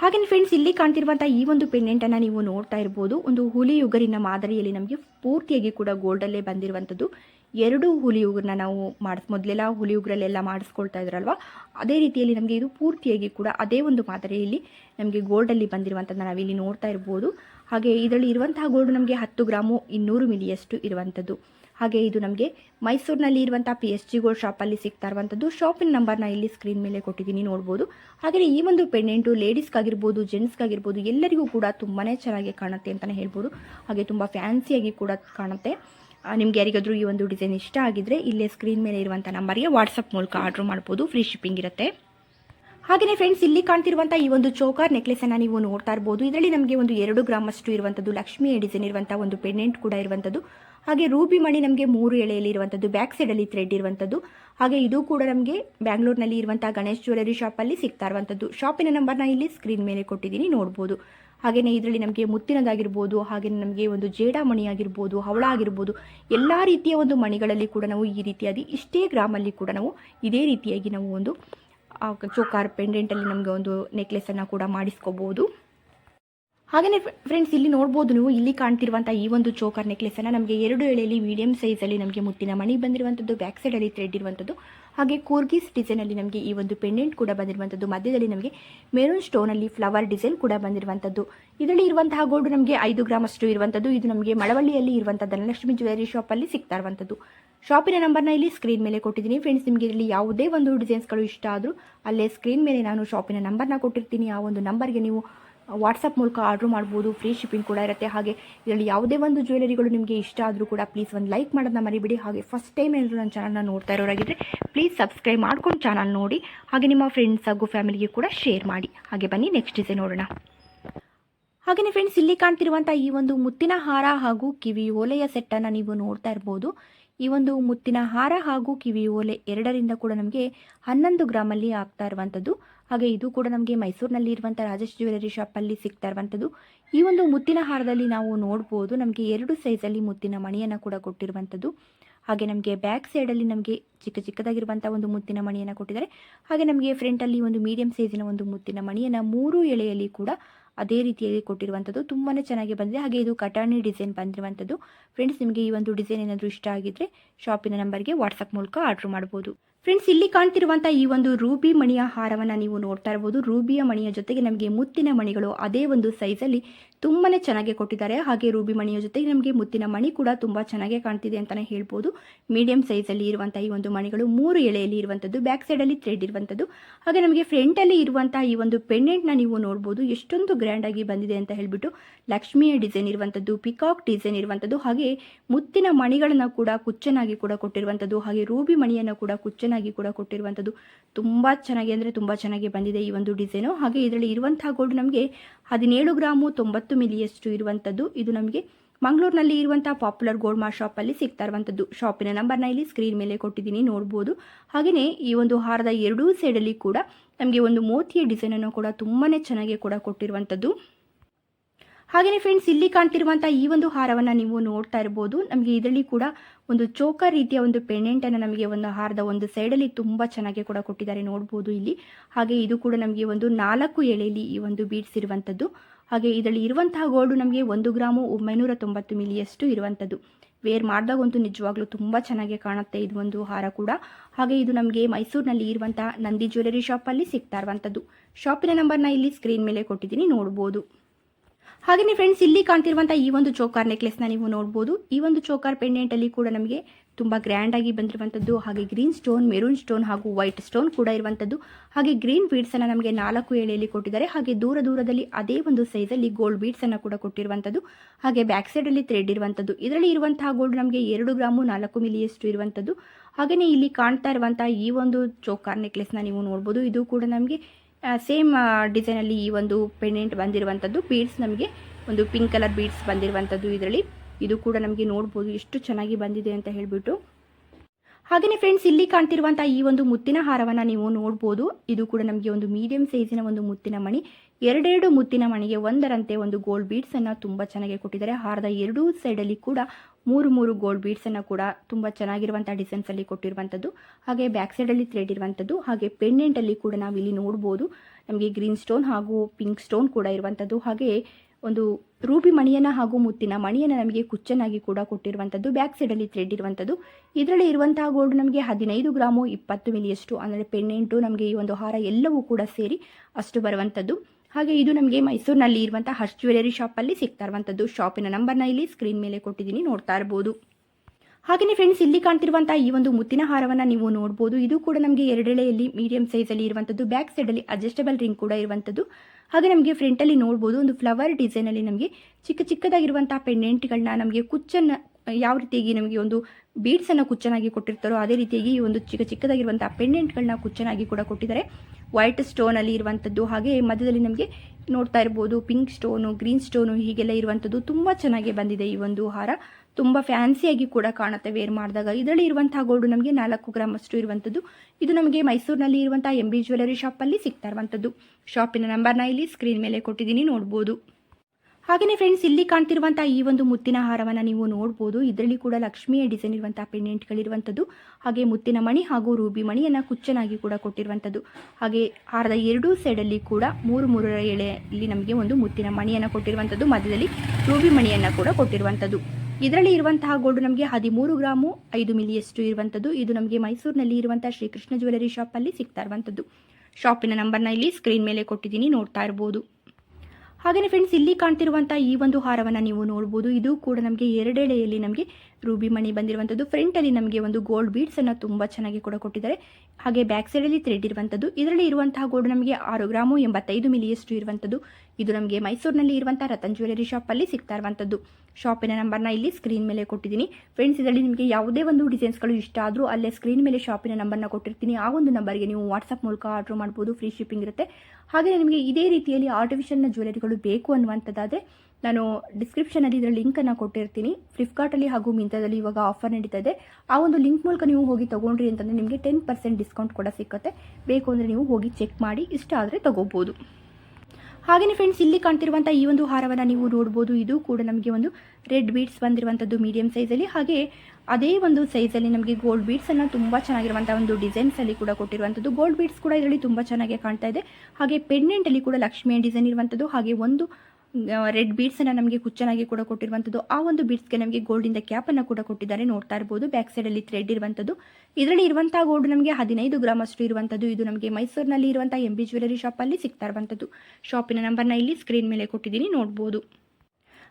ಹಾಗೆ ಫ್ರೆಂಡ್ಸ್ ಇಲ್ಲಿ ಕಾಣ್ತಿರುವಂಥ ಈ ಒಂದು ಪೆಂಡೆಂಟನ್ನು ನೀವು ನೋಡ್ತಾ ಇರ್ಬೋದು. ಒಂದು ಹುಲಿ ಯುಗರಿನ ಮಾದರಿಯಲ್ಲಿ ನಮಗೆ ಪೂರ್ತಿಯಾಗಿ ಕೂಡ ಗೋಲ್ಡಲ್ಲೇ ಬಂದಿರುವಂಥದ್ದು ಎರಡು ಹುಲಿ ಉಗುರನ್ನ ನಾವು ಮಾಡಿಸ್, ಮೊದಲೆಲ್ಲ ಹುಲಿ ಉಗುರಲ್ಲೆಲ್ಲ ಮಾಡಿಸ್ಕೊಳ್ತಾ ಇದ್ರಲ್ವ? ಅದೇ ರೀತಿಯಲ್ಲಿ ನಮಗೆ ಇದು ಪೂರ್ತಿಯಾಗಿ ಕೂಡ ಅದೇ ಒಂದು ಮಾದರಿಯಲ್ಲಿ ನಮಗೆ ಗೋಲ್ಡಲ್ಲಿ ಬಂದಿರುವಂಥದ್ದು ನಾವಿಲ್ಲಿ ನೋಡ್ತಾ ಇರ್ಬೋದು. ಹಾಗೆ ಇದರಲ್ಲಿ ಇರುವಂತಹ ಗೋಲ್ಡ್ ನಮಗೆ ಹತ್ತು ಗ್ರಾಮು ಇನ್ನೂರು ಮಿಲಿಯಷ್ಟು ಇರುವಂಥದ್ದು. ಹಾಗೆ ಇದು ನಮಗೆ ಮೈಸೂರಿನಲ್ಲಿ ಇರುವಂಥ ಪಿ ಎಸ್ ಜಿ ಗೋಲ್ಡ್ ಶಾಪಲ್ಲಿ ಸಿಗ್ತಾ ಇರುವಂಥದ್ದು. ಶಾಪಿನ ನಂಬರ್ನ ಇಲ್ಲಿ ಸ್ಕ್ರೀನ್ ಮೇಲೆ ಕೊಟ್ಟಿದ್ದೀನಿ, ನೋಡ್ಬೋದು. ಹಾಗೆ ಈ ಒಂದು ಪೆಂಡೆಂಟು ಲೇಡೀಸ್ಗಾಗಿರ್ಬೋದು, ಜೆಂಟ್ಸ್ಗಾಗಿರ್ಬೋದು ಎಲ್ಲರಿಗೂ ಕೂಡ ತುಂಬಾ ಚೆನ್ನಾಗಿ ಕಾಣುತ್ತೆ ಅಂತಲೇ ಹೇಳ್ಬೋದು. ಹಾಗೆ ತುಂಬ ಫ್ಯಾನ್ಸಿಯಾಗಿ ಕೂಡ ಕಾಣುತ್ತೆ. ನಿಮ್ಗೆ ಯಾರಿಗಾದರೂ ಈ ಒಂದು ಡಿಸೈನ್ ಇಷ್ಟ ಆಗಿದ್ರೆ ಇಲ್ಲೇ ಸ್ಕ್ರೀನ್ ಮೇಲೆ ಇರುವಂಥ ನಂಬರ್ಗೆ ವಾಟ್ಸಪ್ ಮೂಲಕ ಆರ್ಡ್ರ್ ಮಾಡ್ಬೋದು. ಫ್ರೀ ಶಿಪ್ಪಿಂಗ್ ಇರುತ್ತೆ. ಹಾಗೆಯೇ ಫ್ರೆಂಡ್ಸ್ ಇಲ್ಲಿ ಕಾಣ್ತಿರುವಂಥ ಈ ಒಂದು ಚೋಕಾರ್ ನೆಕ್ಲೆಸನ್ನು ನೀವು ನೋಡ್ತಾ ಇರ್ಬೋದು. ಇದರಲ್ಲಿ ನಮಗೆ ಒಂದು ಎರಡು ಗ್ರಾಮಷ್ಟು ಇರುವಂಥದ್ದು ಲಕ್ಷ್ಮಿಯ ಡಿಸೈನ್ ಇರುವಂಥ ಒಂದು ಪೆಂಡೆಂಟ್ ಕೂಡ ಇರುವಂಥದ್ದು ಹಾಗೆ ರೂಬಿ ಮಣಿ ನಮಗೆ ಮೂರು ಎಳೆಯಲ್ಲಿ ಇರುವಂಥದ್ದು ಬ್ಯಾಕ್ ಸೈಡಲ್ಲಿ ಥ್ರೆಡ್ ಇರುವಂಥದ್ದು ಹಾಗೆ ಇದು ಕೂಡ ನಮಗೆ ಬ್ಯಾಂಗ್ಳೂರಿನಲ್ಲಿ ಇರುವಂಥ ಗಣೇಶ್ ಜ್ಯುವೆಲರಿ ಶಾಪಲ್ಲಿ ಸಿಗ್ತಾ ಇರುವಂಥದ್ದು ಶಾಪಿನ ನಂಬರ್ನ ಇಲ್ಲಿ ಸ್ಕ್ರೀನ್ ಮೇಲೆ ಕೊಟ್ಟಿದ್ದೀನಿ, ನೋಡ್ಬೋದು. ಹಾಗೆಯೇ ಇದರಲ್ಲಿ ನಮಗೆ ಮುತ್ತಿನದಾಗಿರ್ಬೋದು ಹಾಗೆಯೇ ನಮಗೆ ಒಂದು ಜೇಡಾಮಣಿ ಆಗಿರ್ಬೋದು ಹವಳ ಆಗಿರ್ಬೋದು ಎಲ್ಲ ರೀತಿಯ ಒಂದು ಮಣಿಗಳಲ್ಲಿ ಕೂಡ ನಾವು ಈ ರೀತಿಯಾಗಿ ಇಷ್ಟೇ ಗ್ರಾಮಲ್ಲಿ ಕೂಡ ನಾವು ಇದೇ ರೀತಿಯಾಗಿ ನಾವು ಒಂದು ಚೋಕಾರ್ ಪೆಂಡೆಂಟಲ್ಲಿ ನಮಗೆ ಒಂದು ನೆಕ್ಲೆಸನ್ನು ಕೂಡ ಮಾಡಿಸ್ಕೋಬೋದು. ಹಾಗೆಯೇ ಫ್ರೆಂಡ್ಸ್ ಇಲ್ಲಿ ನೋಡ್ಬೋದು ನೀವು, ಇಲ್ಲಿ ಕಾಣ್ತಿರುವಂಥ ಈ ಒಂದು ಚೋಕರ್ ನೆಕ್ಲೆಸನ್ನು ನಮಗೆ ಎರಡು ಎಳೆಯಲ್ಲಿ ಮೀಡಿಯಂ ಸೈಜಲ್ಲಿ ನಮಗೆ ಮುತ್ತಿನ ಮಣಿ ಬಂದಿರುವಂಥದ್ದು ಬ್ಯಾಕ್ ಸೈಡಲ್ಲಿ ಥ್ರೆಡ್ ಇರುವಂಥದ್ದು ಹಾಗೆ ಕೂರ್ಗಿಸ್ ಡಿಸೈನಲ್ಲಿ ನಮಗೆ ಈ ಒಂದು ಪೆಂಡೆಂಟ್ ಕೂಡ ಬಂದಿರುವಂಥದ್ದು ಮಧ್ಯದಲ್ಲಿ ನಮಗೆ ಮೆರೂನ್ ಸ್ಟೋನಲ್ಲಿ ಫ್ಲವರ್ ಡಿಸೈನ್ ಕೂಡ ಬಂದಿರುವಂಥದ್ದು ಇದರಲ್ಲಿ ಇರುವಂತಹ ಗೋಲ್ಡ್ ನಮಗೆ ಐದು ಗ್ರಾಮ್ ಅಷ್ಟು ಇರುವಂಥದ್ದು ಇದು ನಮಗೆ ಮಳವಳ್ಳಿಯಲ್ಲಿ ಇರುವಂಥ ಧನಲಕ್ಷ್ಮಿ ಜ್ಯುವೆಲರಿ ಶಾಪಲ್ಲಿ ಸಿಗ್ತಾ ಇರುವಂಥದ್ದು ಶಾಪಿನ ನಂಬರ್ನ ಇಲ್ಲಿ ಸ್ಕ್ರೀನ್ ಮೇಲೆ ಕೊಟ್ಟಿದ್ದೀನಿ. ಫ್ರೆಂಡ್ಸ್ ನಿಮಗೆ ಇಲ್ಲಿ ಯಾವುದೇ ಒಂದು ಡಿಸೈನ್ಸ್ಗಳು ಇಷ್ಟ ಆದರೂ, ಅಲ್ಲೇ ಸ್ಕ್ರೀನ್ ಮೇಲೆ ನಾನು ಶಾಪಿನ ನಂಬರ್ನ ಕೊಟ್ಟಿರ್ತೀನಿ. ಆ ಒಂದು ನಂಬರ್ಗೆ ನೀವು ವಾಟ್ಸಪ್ ಮೂಲಕ ಆರ್ಡರ್ ಮಾಡ್ಬೋದು, ಫ್ರೀ ಶಿಪ್ಪಿಂಗ್ ಕೂಡ ಇರುತ್ತೆ. ಹಾಗೆ ಇದರಲ್ಲಿ ಯಾವುದೇ ಒಂದು ಜ್ಯುವೆಲರಿಗಳು ನಿಮಗೆ ಇಷ್ಟ ಆದರೂ ಕೂಡ ಪ್ಲೀಸ್ ಒಂದು ಲೈಕ್ ಮಾಡೋದನ್ನ ಮರಿಬಿಡಿ. ಹಾಗೆ ಫಸ್ಟ್ ಟೈಮ್ ಏನಾದರೂ ನನ್ನ ಚಾನಲ್ನ ನೋಡ್ತಾ ಇರೋರಾಗಿದ್ದರೆ ಪ್ಲೀಸ್ ಸಬ್ಸ್ಕ್ರೈಬ್ ಮಾಡ್ಕೊಂಡು ಚಾನಲ್ ನೋಡಿ. ಹಾಗೆ ನಿಮ್ಮ ಫ್ರೆಂಡ್ಸ್ ಹಾಗೂ ಫ್ಯಾಮಿಲಿಗೆ ಕೂಡ ಶೇರ್ ಮಾಡಿ. ಹಾಗೆ ಬನ್ನಿ ನೆಕ್ಸ್ಟ್ ಡಿಸೈನ್ ನೋಡೋಣ. ಹಾಗೆಯೇ ಫ್ರೆಂಡ್ಸ್ ಇಲ್ಲಿ ಕಾಣ್ತಿರುವಂಥ ಈ ಒಂದು ಮುತ್ತಿನ ಹಾರ ಹಾಗೂ ಕಿವಿ ಓಲೆಯ ಸೆಟ್ಟನ್ನು ನೀವು ನೋಡ್ತಾ ಇರ್ಬೋದು. ಈ ಒಂದು ಮುತ್ತಿನ ಹಾರ ಹಾಗೂ ಕಿವಿ ಓಲೆ ಎರಡರಿಂದ ಕೂಡ ನಮಗೆ ಹನ್ನೊಂದು ಗ್ರಾಮಲ್ಲಿ ಆಗ್ತಾ ಇರುವಂಥದ್ದು ಹಾಗೆ ಇದು ಕೂಡ ನಮಗೆ ಮೈಸೂರಿನಲ್ಲಿ ಇರುವಂಥ ರಾಜೇಶ್ ಜ್ಯುವೆಲರಿ ಶಾಪಲ್ಲಿ ಸಿಗ್ತಾ ಇರುವಂಥದ್ದು. ಈ ಒಂದು ಮುತ್ತಿನ ಹಾರದಲ್ಲಿ ನಾವು ನೋಡ್ಬೋದು ನಮಗೆ ಎರಡು ಸೈಜಲ್ಲಿ ಮುತ್ತಿನ ಮಣಿಯನ್ನು ಕೂಡ ಕೊಟ್ಟಿರುವಂಥದ್ದು. ಹಾಗೆ ನಮಗೆ ಬ್ಯಾಕ್ ಸೈಡಲ್ಲಿ ನಮಗೆ ಚಿಕ್ಕ ಚಿಕ್ಕದಾಗಿರುವಂಥ ಒಂದು ಮುತ್ತಿನ ಮಣಿಯನ್ನು ಕೊಟ್ಟಿದ್ದಾರೆ. ಹಾಗೆ ನಮಗೆ ಫ್ರಂಟಲ್ಲಿ ಒಂದು ಮೀಡಿಯಂ ಸೈಜಿನ ಒಂದು ಮುತ್ತಿನ ಮಣಿಯನ್ನು ಮೂರು ಎಳೆಯಲ್ಲಿ ಕೂಡ ಅದೇ ರೀತಿಯಲ್ಲಿ ಕೊಟ್ಟಿರುವಂಥದ್ದು. ತುಂಬಾ ಚೆನ್ನಾಗಿ ಬಂದಿದೆ. ಹಾಗೆ ಇದು ಕಟಾಣಿ ಡಿಸೈನ್ ಬಂದಿರುವಂಥದ್ದು. ಫ್ರೆಂಡ್ಸ್ ನಿಮಗೆ ಈ ಒಂದು ಡಿಸೈನ್ ಏನಾದರೂ ಇಷ್ಟ ಆಗಿದ್ರೆ ಶಾಪಿನ ನಂಬರ್ಗೆ ವಾಟ್ಸಪ್ ಮೂಲಕ ಆರ್ಡ್ರ್ ಮಾಡ್ಬೋದು. ಫ್ರೆಂಡ್ಸ್ ಇಲ್ಲಿ ಕಾಣ್ತಿರುವಂಥ ಈ ಒಂದು ರೂಬಿ ಮಣಿಯ ಹಾರವನ್ನು ನೀವು ನೋಡ್ತಾ ಇರ್ಬೋದು. ರೂಬಿಯ ಮಣಿಯ ಜೊತೆಗೆ ನಮಗೆ ಮುತ್ತಿನ ಮಣಿಗಳು ಅದೇ ಒಂದು ಸೈಜಲ್ಲಿ ತುಂಬಾ ಚೆನ್ನಾಗಿ ಕೊಟ್ಟಿದ್ದಾರೆ. ಹಾಗೆ ರೂಬಿ ಮಣಿಯ ಜೊತೆಗೆ ನಮಗೆ ಮುತ್ತಿನ ಮಣಿ ಕೂಡ ತುಂಬ ಚೆನ್ನಾಗಿ ಕಾಣ್ತಿದೆ ಅಂತಲೇ ಹೇಳ್ಬೋದು. ಮೀಡಿಯಂ ಸೈಜಲ್ಲಿ ಇರುವಂಥ ಈ ಒಂದು ಮಣಿಗಳು ಮೂರು ಎಳೆಯಲ್ಲಿ ಇರುವಂಥದ್ದು ಬ್ಯಾಕ್ ಸೈಡಲ್ಲಿ ಥ್ರೆಡ್ ಇರುವಂಥದ್ದು. ಹಾಗೆ ನಮಗೆ ಫ್ರಂಟಲ್ಲಿ ಇರುವಂಥ ಈ ಒಂದು ಪೆಂಡೆಂಟ್ನ ನೀವು ನೋಡ್ಬೋದು. ಎಷ್ಟೊಂದು ಗ್ರ್ಯಾಂಡಾಗಿ ಬಂದಿದೆ ಅಂತ ಹೇಳ್ಬಿಟ್ಟು ಲಕ್ಷ್ಮಿಯ ಡಿಸೈನ್ ಇರುವಂಥದ್ದು ಪಿಕಾಕ್ ಡಿಸೈನ್ ಇರುವಂಥದ್ದು, ಹಾಗೆ ಮುತ್ತಿನ ಮಣಿಗಳನ್ನು ಕೂಡ ಕುಚ್ಚನಾಗಿ ಕೂಡ ಕೊಟ್ಟಿರುವಂಥದ್ದು, ಹಾಗೆ ರೂಬಿ ಮಣಿಯನ್ನು ಕೂಡ ಕುಚ್ಚನಾಗಿ ಕೂಡ ಕೊಟ್ಟಿರುವಂಥದ್ದು ತುಂಬ ಚೆನ್ನಾಗಿ ಅಂದರೆ ತುಂಬ ಚೆನ್ನಾಗಿ ಬಂದಿದೆ ಈ ಒಂದು ಡಿಸೈನು ಹಾಗೆ ಇದರಲ್ಲಿ ಇರುವಂತಹ ಗೋಲ್ಡ್ ನಮಗೆ ಹದಿನೇಳು ಗ್ರಾಮು ತೊಂಬತ್ತು ಮಿಲಿಯಷ್ಟು ಇರುವಂಥದ್ದು ಇದು ನಮಗೆ ಮಂಗಳೂರಿನಲ್ಲಿ ಇರುವಂಥ ಪಾಪ್ಯುಲರ್ ಗೋಲ್ಡ್ ಮಾರ್ ಶಾಪಲ್ಲಿ ಸಿಗ್ತಾ ಇರುವಂಥದ್ದು ಶಾಪಿನ ನಂಬರ್ನ ಇಲ್ಲಿ ಸ್ಕ್ರೀನ್ ಮೇಲೆ ಕೊಟ್ಟಿದ್ದೀನಿ, ನೋಡ್ಬೋದು. ಹಾಗೆಯೇ ಈ ಒಂದು ಹಾರದ ಎರಡೂ ಸೈಡಲ್ಲಿ ಕೂಡ ನಮಗೆ ಒಂದು ಮೋತಿಯ ಡಿಸೈನನ್ನು ಕೂಡ ತುಂಬಾ ಚೆನ್ನಾಗಿ ಕೂಡ ಕೊಟ್ಟಿರುವಂಥದ್ದು ಹಾಗೆಯೇ ಫ್ರೆಂಡ್ಸ್ ಇಲ್ಲಿ ಕಾಣ್ತಿರುವಂಥ ಈ ಒಂದು ಹಾರವನ್ನು ನೀವು ನೋಡ್ತಾ ಇರ್ಬೋದು. ನಮಗೆ ಇದರಲ್ಲಿ ಕೂಡ ಒಂದು ಚೋಕರ್ ರೀತಿಯ ಒಂದು ಪೆಂಡೆಂಟನ್ನು ನಮಗೆ ಒಂದು ಹಾರದ ಒಂದು ಸೈಡಲ್ಲಿ ತುಂಬ ಚೆನ್ನಾಗಿ ಕೂಡ ಕೊಟ್ಟಿದ್ದಾರೆ ನೋಡ್ಬೋದು ಇಲ್ಲಿ. ಹಾಗೆ ಇದು ಕೂಡ ನಮಗೆ ಒಂದು ನಾಲ್ಕು ಎಳೆಯಲ್ಲಿ ಈ ಒಂದು ಬೀಡ್ಸ್ ಇರುವಂಥದ್ದು ಹಾಗೆ ಇದರಲ್ಲಿ ಇರುವಂತಹ ಗೋಲ್ಡು ನಮಗೆ ಒಂದು ಗ್ರಾಮು ಒಂಬೈನೂರ ತೊಂಬತ್ತು ಮಿಲಿಯಷ್ಟು ಇರುವಂಥದ್ದು ವೇರ್ ಮಾಡಿದಾಗಂತೂ ನಿಜವಾಗ್ಲೂ ತುಂಬ ಚೆನ್ನಾಗಿ ಕಾಣುತ್ತೆ ಇದು ಒಂದು ಹಾರ ಕೂಡ. ಹಾಗೆ ಇದು ನಮಗೆ ಮೈಸೂರಿನಲ್ಲಿ ಇರುವಂತಹ ನಂದಿ ಜ್ಯುವೆಲರಿ ಶಾಪಲ್ಲಿ ಸಿಗ್ತಾ ಇರುವಂಥದ್ದು ಶಾಪಿನ ನಂಬರ್ನ ಇಲ್ಲಿ ಸ್ಕ್ರೀನ್ ಮೇಲೆ ಕೊಟ್ಟಿದ್ದೀನಿ, ನೋಡ್ಬೋದು. ಹಾಗೆಯೇ ಫ್ರೆಂಡ್ಸ್ ಇಲ್ಲಿ ಕಾಣ್ತಿರುವಂಥ ಈ ಒಂದು ಚೋಕಾರ್ನ ನೀವು ನೋಡಬಹುದು ಈ ಒಂದು ಚೋಕಾರ್ ಪೆಂಡೆಂಟಲ್ಲಿ ಕೂಡ ನಮಗೆ ತುಂಬ ಗ್ರ್ಯಾಂಡಾಗಿ ಬಂದಿರುವಂಥದ್ದು ಹಾಗೆ ಗ್ರೀನ್ ಸ್ಟೋನ್ ಮೆರೂನ್ ಸ್ಟೋನ್ ಹಾಗೂ ವೈಟ್ ಸ್ಟೋನ್ ಕೂಡ ಇರುವಂಥದ್ದು ಹಾಗೆ ಗ್ರೀನ್ ಬೀಡ್ಸ್ ಅನ್ನ ನಮಗೆ ನಾಲ್ಕು ಎಳೆಯಲ್ಲಿ ಕೊಟ್ಟಿದ್ದಾರೆ. ಹಾಗೆ ದೂರ ದೂರದಲ್ಲಿ ಅದೇ ಒಂದು ಸೈಜ್ ಅಲ್ಲಿ ಗೋಲ್ಡ್ ಬೀಡ್ಸ್ ಅನ್ನ ಕೂಡ ಕೊಟ್ಟಿರುವಂಥದ್ದು ಹಾಗೆ ಬ್ಯಾಕ್ ಸೈಡಲ್ಲಿ ಥ್ರೆಡ್ ಇರುವಂಥದ್ದು ಇದರಲ್ಲಿ ಇರುವಂತಹ ಗೋಲ್ಡ್ ನಮಗೆ ಎರಡು ಗ್ರಾಮು ನಾಲ್ಕು ಮಿಲಿಯಷ್ಟು ಇರುವಂಥದ್ದು ಹಾಗೆಯೇ ಇಲ್ಲಿ ಕಾಣ್ತಾ ಇರುವಂತಹ ಈ ಒಂದು ಚೋಕಾರ್ನ ನೀವು ನೋಡ್ಬೋದು. ಇದು ಕೂಡ ನಮಗೆ ಸೇಮ್ ಡಿಸೈನಲ್ಲಿ ಈ ಒಂದು ಪೆಂಡೆಂಟ್ ಬಂದಿರುವಂಥದ್ದು ಬೀಡ್ಸ್ ನಮಗೆ ಒಂದು ಪಿಂಕ್ ಕಲರ್ ಬೀಡ್ಸ್ ಬಂದಿರುವಂಥದ್ದು ಇದರಲ್ಲಿ. ಇದು ಕೂಡ ನಮಗೆ ನೋಡ್ಬೋದು ಎಷ್ಟು ಚೆನ್ನಾಗಿ ಬಂದಿದೆ ಅಂತ ಹೇಳಿಬಿಟ್ಟು. ಹಾಗೆಯೇ ಫ್ರೆಂಡ್ಸ್ ಇಲ್ಲಿ ಕಾಣ್ತಿರುವಂಥ ಈ ಒಂದು ಮುತ್ತಿನ ಹಾರವನ್ನು ನೀವು ನೋಡ್ಬೋದು. ಇದು ಕೂಡ ನಮಗೆ ಒಂದು ಮೀಡಿಯಂ ಸೈಜಿನ ಒಂದು ಮುತ್ತಿನ ಮಣಿ. ಎರಡೆರಡು ಮುತ್ತಿನ ಮಣಿಗೆ ಒಂದರಂತೆ ಒಂದು ಗೋಲ್ಡ್ ಬೀಡ್ಸನ್ನು ತುಂಬ ಚೆನ್ನಾಗಿ ಕೊಟ್ಟಿದ್ದಾರೆ. ಹಾರದ ಎರಡೂ ಸೈಡಲ್ಲಿ ಕೂಡ ಮೂರು ಮೂರು ಗೋಲ್ಡ್ ಬೀಡ್ಸನ್ನು ಕೂಡ ತುಂಬ ಚೆನ್ನಾಗಿರುವಂಥ ಡಿಸೈನ್ಸಲ್ಲಿ ಕೊಟ್ಟಿರುವಂಥದ್ದು ಹಾಗೆ ಬ್ಯಾಕ್ ಸೈಡಲ್ಲಿ ಥ್ರೆಡ್ ಇರುವಂಥದ್ದು ಹಾಗೆ ಪೆಂಡೆಂಟಲ್ಲಿ ಕೂಡ ನಾವು ಇಲ್ಲಿ ನೋಡ್ಬೋದು. ನಮಗೆ ಗ್ರೀನ್ ಸ್ಟೋನ್ ಹಾಗೂ ಪಿಂಕ್ ಸ್ಟೋನ್ ಕೂಡ ಇರುವಂಥದ್ದು ಹಾಗೆ ಒಂದು ರೂಬಿ ಮಣಿಯನ್ನು ಹಾಗೂ ಮುತ್ತಿನ ಮಣಿಯನ್ನು ನಮಗೆ ಕುಚ್ಚನಾಗಿ ಕೂಡ ಕೊಟ್ಟಿರುವಂಥದ್ದು ಬ್ಯಾಕ್ ಸೈಡಲ್ಲಿ ಥ್ರೆಡ್ ಇರುವಂಥದ್ದು ಇದರಲ್ಲಿ ಇರುವಂತಹ ಗೋಲ್ಡ್ ನಮಗೆ ಹದಿನೈದು ಗ್ರಾಮು ಇಪ್ಪತ್ತು ಮಿಲಿಯಷ್ಟು ಅಂದರೆ ಪೆಂಡೆಂಟು ನಮಗೆ ಈ ಒಂದು ಹಾರ ಎಲ್ಲವೂ ಕೂಡ ಸೇರಿ ಅಷ್ಟು ಬರುವಂಥದ್ದು ಹಾಗೆ ಇದು ನಮಗೆ ಮೈಸೂರಿನಲ್ಲಿ ಇರುವಂಥ ಹರ್ಷ್ ಜ್ಯುವೆಲರಿ ಶಾಪಲ್ಲಿ ಸಿಗ್ತಾ ಇರುವಂಥದ್ದು ಶಾಪಿನ ನಂಬರ್ನ ಇಲ್ಲಿ ಸ್ಕ್ರೀನ್ ಮೇಲೆ ಕೊಟ್ಟಿದ್ದೀನಿ, ನೋಡ್ತಾ ಇರ್ಬೋದು. ಹಾಗೆಯೇ ಫ್ರೆಂಡ್ಸ್ ಇಲ್ಲಿ ಕಾಣ್ತಿರುವಂಥ ಈ ಒಂದು ಮುತ್ತಿನ ಹಾರವನ್ನು ನೀವು ನೋಡ್ಬೋದು. ಇದು ಕೂಡ ನಮಗೆ ಎರಡೆಳೆಯಲ್ಲಿ ಮೀಡಿಯಂ ಸೈಜಲ್ಲಿ ಇರುವಂಥದ್ದು ಬ್ಯಾಕ್ ಸೈಡಲ್ಲಿ ಅಡ್ಜಸ್ಟಬಲ್ ರಿಂಗ್ ಕೂಡ ಇರುವಂಥದ್ದು ಹಾಗೆ ನಮಗೆ ಫ್ರಂಟಲ್ಲಿ ನೋಡ್ಬೋದು, ಒಂದು ಫ್ಲವರ್ ಡಿಸೈನಲ್ಲಿ ನಮಗೆ ಚಿಕ್ಕ ಚಿಕ್ಕದಾಗಿರುವಂಥ ಪೆಂಡೆಂಟ್ಗಳನ್ನ ನಮಗೆ ಕುಚ್ಚನ್ನು ಯಾವ ರೀತಿಯಾಗಿ ನಮಗೆ ಒಂದು ಬೀಡ್ಸನ್ನು ಕುಚ್ಚನಾಗಿ ಕೊಟ್ಟಿರ್ತಾರೋ ಅದೇ ರೀತಿಯಾಗಿ ಈ ಒಂದು ಚಿಕ್ಕ ಚಿಕ್ಕದಾಗಿರುವಂಥ ಪೆಂಡೆಂಟ್ಗಳನ್ನ ಕುಚ್ಚನಾಗಿ ಕೂಡ ಕೊಟ್ಟಿದ್ದಾರೆ. ವೈಟ್ ಸ್ಟೋನಲ್ಲಿ ಇರುವಂಥದ್ದು ಹಾಗೆ ಮಧ್ಯದಲ್ಲಿ ನಮಗೆ ನೋಡ್ತಾ ಇರ್ಬೋದು ಪಿಂಕ್ ಸ್ಟೋನು ಗ್ರೀನ್ ಸ್ಟೋನು ಹೀಗೆಲ್ಲ ಇರುವಂಥದ್ದು ತುಂಬ ಚೆನ್ನಾಗಿ ಬಂದಿದೆ ಈ ಒಂದು ಹಾರ. ತುಂಬ ಫ್ಯಾನ್ಸಿಯಾಗಿ ಕೂಡ ಕಾಣುತ್ತೆ ವೇರ್ ಮಾಡಿದಾಗ. ಇದರಲ್ಲಿ ಇರುವಂತಹ ಗೋಲ್ಡ್ ನಮಗೆ ನಾಲ್ಕು ಗ್ರಾಮ್ ಅಷ್ಟು ಇರುವಂಥದ್ದು. ಇದು ನಮಗೆ ಮೈಸೂರಿನಲ್ಲಿ ಇರುವಂತಹ ಎಂ ಬಿ ಜ್ಯುವೆಲರಿ ಶಾಪಲ್ಲಿ ಸಿಗ್ತಾ ಇರುವಂಥದ್ದು. ಶಾಪಿನ ನಂಬರ್ನ ಇಲ್ಲಿ ಸ್ಕ್ರೀನ್ ಮೇಲೆ ಕೊಟ್ಟಿದ್ದೀನಿ, ನೋಡ್ಬೋದು. ಹಾಗೆಯೇ ಫ್ರೆಂಡ್ಸ್ ಇಲ್ಲಿ ಕಾಣ್ತಿರುವಂಥ ಈ ಒಂದು ಮುತ್ತಿನ ಹಾರವನ್ನು ನೀವು ನೋಡ್ಬೋದು. ಇದರಲ್ಲಿ ಕೂಡ ಲಕ್ಷ್ಮಿಯ ಡಿಸೈನ್ ಇರುವಂಥ ಪೆಂಡೆಂಟ್ಗಳಿರುವಂಥದ್ದು, ಹಾಗೆ ಮುತ್ತಿನ ಮಣಿ ಹಾಗೂ ರೂಬಿ ಮಣಿಯನ್ನು ಕುಚ್ಚನಾಗಿ ಕೂಡ ಕೊಟ್ಟಿರುವಂಥದ್ದು. ಹಾಗೆ ಹಾರದ ಎರಡೂ ಸೈಡಲ್ಲಿ ಕೂಡ ಮೂರು ಮೂರರ ಎಳೆಯಲ್ಲಿ ನಮಗೆ ಒಂದು ಮುತ್ತಿನ ಮಣಿಯನ್ನು ಕೊಟ್ಟಿರುವಂಥದ್ದು, ಮಧ್ಯದಲ್ಲಿ ರೂಬಿ ಮಣಿಯನ್ನು ಕೂಡ ಕೊಟ್ಟಿರುವಂಥದ್ದು. ಇದರಲ್ಲಿ ಇರುವಂತಹ ಗೋಲ್ಡ್ ನಮಗೆ ಹದಿಮೂರು ಗ್ರಾಮು ಐದು ಮಿಲಿಯಷ್ಟು ಇರುವಂಥದ್ದು. ಇದು ನಮಗೆ ಮೈಸೂರಿನಲ್ಲಿ ಇರುವಂಥ ಶ್ರೀಕೃಷ್ಣ ಜ್ಯುವೆಲರಿ ಶಾಪಲ್ಲಿ ಸಿಗ್ತಾ ಇರುವಂಥದ್ದು. ಶಾಪಿನ ನಂಬರ್ನ ಇಲ್ಲಿ ಸ್ಕ್ರೀನ್ ಮೇಲೆ ಕೊಟ್ಟಿದ್ದೀನಿ, ನೋಡ್ತಾ ಇರ್ಬೋದು. ಹಾಗೆಯೇ ಫ್ರೆಂಡ್ಸ್ ಇಲ್ಲಿ ಕಾಣ್ತಿರುವಂಥ ಈ ಒಂದು ಹಾರವನ್ನು ನೀವು ನೋಡ್ಬೋದು. ಇದು ಕೂಡ ನಮಗೆ ಎರಡೆಳೆಯಲ್ಲಿ ನಮಗೆ ರೂಬಿ ಮಣಿ ಬಂದಿರುವಂಥದ್ದು ಫ್ರಂಟಲ್ಲಿ ನಮಗೆ ಒಂದು ಗೋಲ್ಡ್ ಬೀಡ್ಸನ್ನು ತುಂಬ ಚೆನ್ನಾಗಿ ಕೂಡ ಕೊಟ್ಟಿದ್ದಾರೆ. ಹಾಗೆ ಬ್ಯಾಕ್ ಸೈಡಲ್ಲಿ ಥ್ರೆಡ್ ಇರುವಂಥದ್ದು ಇದರಲ್ಲಿ ಇರುವಂತಹ ಗೋಲ್ಡ್ ನಮಗೆ ಆರು ಗ್ರಾಮು ಎಂಬತ್ತೈದು ಮಿಲಿಯಷ್ಟು ಇರುವಂಥದ್ದು ಇದು ನಮಗೆ ಮೈಸೂರಿನಲ್ಲಿ ಇರುವಂಥ ರತನ್ ಜ್ಯುವೆಲರಿ ಶಾಪಲ್ಲಿ ಸಿಗ್ತಾ ಇರುವಂಥದ್ದು ಶಾಪಿನ ನಂಬರ್ನ ಇಲ್ಲಿ ಸ್ಕ್ರೀನ್ ಮೇಲೆ ಕೊಟ್ಟಿದ್ದೀನಿ. ಫ್ರೆಂಡ್ಸ್ ಇದರಲ್ಲಿ ನಿಮಗೆ ಯಾವುದೇ ಒಂದು ಡಿಸೈನ್ಸ್ಗಳು ಇಷ್ಟ ಆದರೂ ಅಲ್ಲೇ ಸ್ಕ್ರೀನ್ ಮೇಲೆ ಶಾಪಿನ ನಂಬರ್ನ ಕೊಟ್ಟಿರ್ತೀನಿ. ಆ ಒಂದು ನಂಬರ್ಗೆ ನೀವು ವಾಟ್ಸಪ್ ಮೂಲಕ ಆರ್ಡರ್ ಮಾಡ್ಬೋದು. ಫ್ರೀ ಶಿಪ್ಪಿಂಗ್ ಇರುತ್ತೆ. ಹಾಗೆ ನಿಮಗೆ ಇದೇ ರೀತಿಯಲ್ಲಿ ಆರ್ಟಿಫಿಷಿಯಲ್ನ ಜ್ಯುವೆಲರಿಗಳು ಬೇಕು ಅನ್ನುವಂಥದ್ದಾದರೆ ನಾನು ಡಿಸ್ಕ್ರಿಪ್ಷನಲ್ಲಿ ಇದರ ಲಿಂಕನ್ನು ಕೊಟ್ಟಿರ್ತೀನಿ. ಫ್ಲಿಪ್ಕಾರ್ಟಲ್ಲಿ ಹಾಗೂ ಮಿಂತ್ರದಲ್ಲಿ ಇವಾಗ ಆಫರ್ ನಡೀತಾ ಇದೆ ಆ ಒಂದು ಲಿಂಕ್ ಮೂಲಕ ನೀವು ಹೋಗಿ ತೊಗೊಂಡ್ರಿ ಅಂತಂದರೆ ನಿಮಗೆ ಟೆನ್ ಪರ್ಸೆಂಟ್ ಡಿಸ್ಕೌಂಟ್ ಕೂಡ ಸಿಕ್ಕತ್ತೆ. ಬೇಕು ಅಂದರೆ ನೀವು ಹೋಗಿ ಚೆಕ್ ಮಾಡಿ, ಇಷ್ಟ ಆದರೆ ತೊಗೋಬೋದು. ಹಾಗೆಯೇ ಫ್ರೆಂಡ್ಸ್ ಇಲ್ಲಿ ಕಾಣ್ತಿರುವಂಥ ಈ ಒಂದು ಹಾರವನ್ನು ನೀವು ನೋಡ್ಬೋದು. ಇದು ಕೂಡ ನಮಗೆ ಒಂದು ರೆಡ್ ಬೀಡ್ಸ್ ಬಂದಿರುವಂಥದ್ದು ಮೀಡಿಯಂ ಸೈಜಲ್ಲಿ ಹಾಗೆ ಅದೇ ಒಂದು ಸೈಜಲ್ಲಿ ನಮಗೆ ಗೋಲ್ಡ್ ಬೀಡ್ಸನ್ನು ತುಂಬ ಚೆನ್ನಾಗಿರುವಂಥ ಒಂದು ಡಿಸೈನ್ಸಲ್ಲಿ ಕೂಡ ಕೊಟ್ಟಿರುವಂಥದ್ದು ಗೋಲ್ಡ್ ಬೀಡ್ಸ್ ಕೂಡ ಇದರಲ್ಲಿ ತುಂಬ ಚೆನ್ನಾಗಿ ಕಾಣ್ತಾ ಇದೆ. ಹಾಗೆ ಪೆಂಡೆಂಟಲ್ಲಿ ಕೂಡ ಲಕ್ಷ್ಮಿಯ ಡಿಸೈನ್ ಇರುವಂಥದ್ದು ಹಾಗೆ ಒಂದು ರೆಡ್ ಬೀಡ್ಸನ್ನು ನಮಗೆ ಕುಚ್ಚನಾಗಿ ಕೂಡ ಕೊಟ್ಟಿರುವಂಥದ್ದು ಆ ಒಂದು ಬೀಡ್ಸ್ಗೆ ನಮಗೆ ಗೋಲ್ಡಿಂದ ಕ್ಯಾಪನ್ನು ಕೂಡ ಕೊಟ್ಟಿದ್ದಾರೆ. ನೋಡ್ತಾ ಇರ್ಬೋದು ಬ್ಯಾಕ್ ಸೈಡಲ್ಲಿ ಥ್ರೆಡ್ ಇರುವಂಥದ್ದು ಇದರಲ್ಲಿ ಇರುವಂಥ ಗೋಲ್ಡ್ ನಮಗೆ ಹದಿನೈದು ಗ್ರಾಮ್ ಅಷ್ಟು ಇರುವಂಥದ್ದು ಇದು ನಮಗೆ ಮೈಸೂರಿನಲ್ಲಿ ಇರುವಂಥ ಎಂ ಬಿ ಜ್ಯುವೆಲರಿ ಶಾಪಲ್ಲಿ ಸಿಗ್ತಾ ಇರುವಂಥದ್ದು ಶಾಪಿನ ನಂಬರ್ನ ಇಲ್ಲಿ ಸ್ಕ್ರೀನ್ ಮೇಲೆ ಕೊಟ್ಟಿದ್ದೀನಿ, ನೋಡ್ಬೋದು.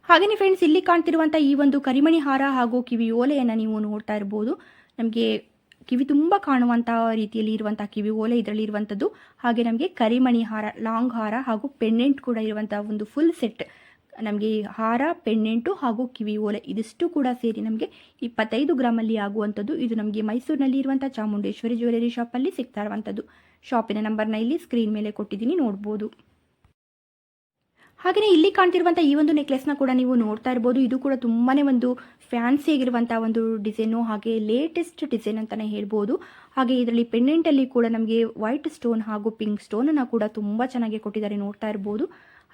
ಹಾಗೆಯೇ ಫ್ರೆಂಡ್ಸ್ ಇಲ್ಲಿ ಕಾಣ್ತಿರುವಂಥ ಈ ಒಂದು ಕರಿಮಣಿ ಹಾರ ಹಾಗೂ ಕಿವಿ ಓಲೆಯನ್ನು ನೀವು ನೋಡ್ತಾ ಇರ್ಬೋದು. ನಮಗೆ ಕಿವಿ ತುಂಬ ಕಾಣುವಂತಹ ರೀತಿಯಲ್ಲಿ ಇರುವಂತಹ ಕಿವಿ, ಓಲೆ ಇದರಲ್ಲಿ ಇರುವಂಥದ್ದು ಹಾಗೆ ನಮಗೆ ಕರಿಮಣಿ ಹಾರ, ಲಾಂಗ್ ಹಾರ ಹಾಗೂ ಪೆಂಡೆಂಟ್ ಕೂಡ ಇರುವಂತಹ ಒಂದು ಫುಲ್ ಸೆಟ್ ನಮಗೆ ಹಾರ, ಪೆಂಡೆಂಟು ಹಾಗೂ ಕಿವಿ, ಓಲೆ ಇದಿಷ್ಟು ಕೂಡ ಸೇರಿ ನಮಗೆ ಇಪ್ಪತ್ತೈದು ಗ್ರಾಮಲ್ಲಿ ಆಗುವಂಥದ್ದು ಇದು ನಮಗೆ ಮೈಸೂರಿನಲ್ಲಿ ಇರುವಂಥ ಚಾಮುಂಡೇಶ್ವರಿ ಜ್ಯುವೆಲರಿ ಶಾಪಲ್ಲಿ ಸಿಗ್ತಾ ಇರುವಂಥದ್ದು ಶಾಪಿನ ನಂಬರ್ನ ಇಲ್ಲಿ ಸ್ಕ್ರೀನ್ ಮೇಲೆ ಕೊಟ್ಟಿದ್ದೀನಿ, ನೋಡ್ಬೋದು. ಹಾಗೆಯೇ ಇಲ್ಲಿ ಕಾಣ್ತಿರುವಂಥ ಈ ಒಂದು ನೆಕ್ಲೆಸ್ನ ಕೂಡ ನೀವು ನೋಡ್ತಾ ಇರ್ಬೋದು. ಇದು ಕೂಡ ತುಂಬಾ ಒಂದು ಫ್ಯಾನ್ಸಿ ಆಗಿರುವಂಥ ಒಂದು ಡಿಸೈನು ಹಾಗೆ ಲೇಟೆಸ್ಟ್ ಡಿಸೈನ್ ಅಂತಲೇ ಹೇಳ್ಬೋದು. ಹಾಗೆ ಇದರಲ್ಲಿ ಪೆಂಡೆಂಟಲ್ಲಿ ಕೂಡ ನಮಗೆ ವೈಟ್ ಸ್ಟೋನ್ ಹಾಗೂ ಪಿಂಕ್ ಸ್ಟೋನನ್ನು ಕೂಡ ತುಂಬ ಚೆನ್ನಾಗಿ ಕೊಟ್ಟಿದ್ದಾರೆ ನೋಡ್ತಾ ಇರ್ಬೋದು.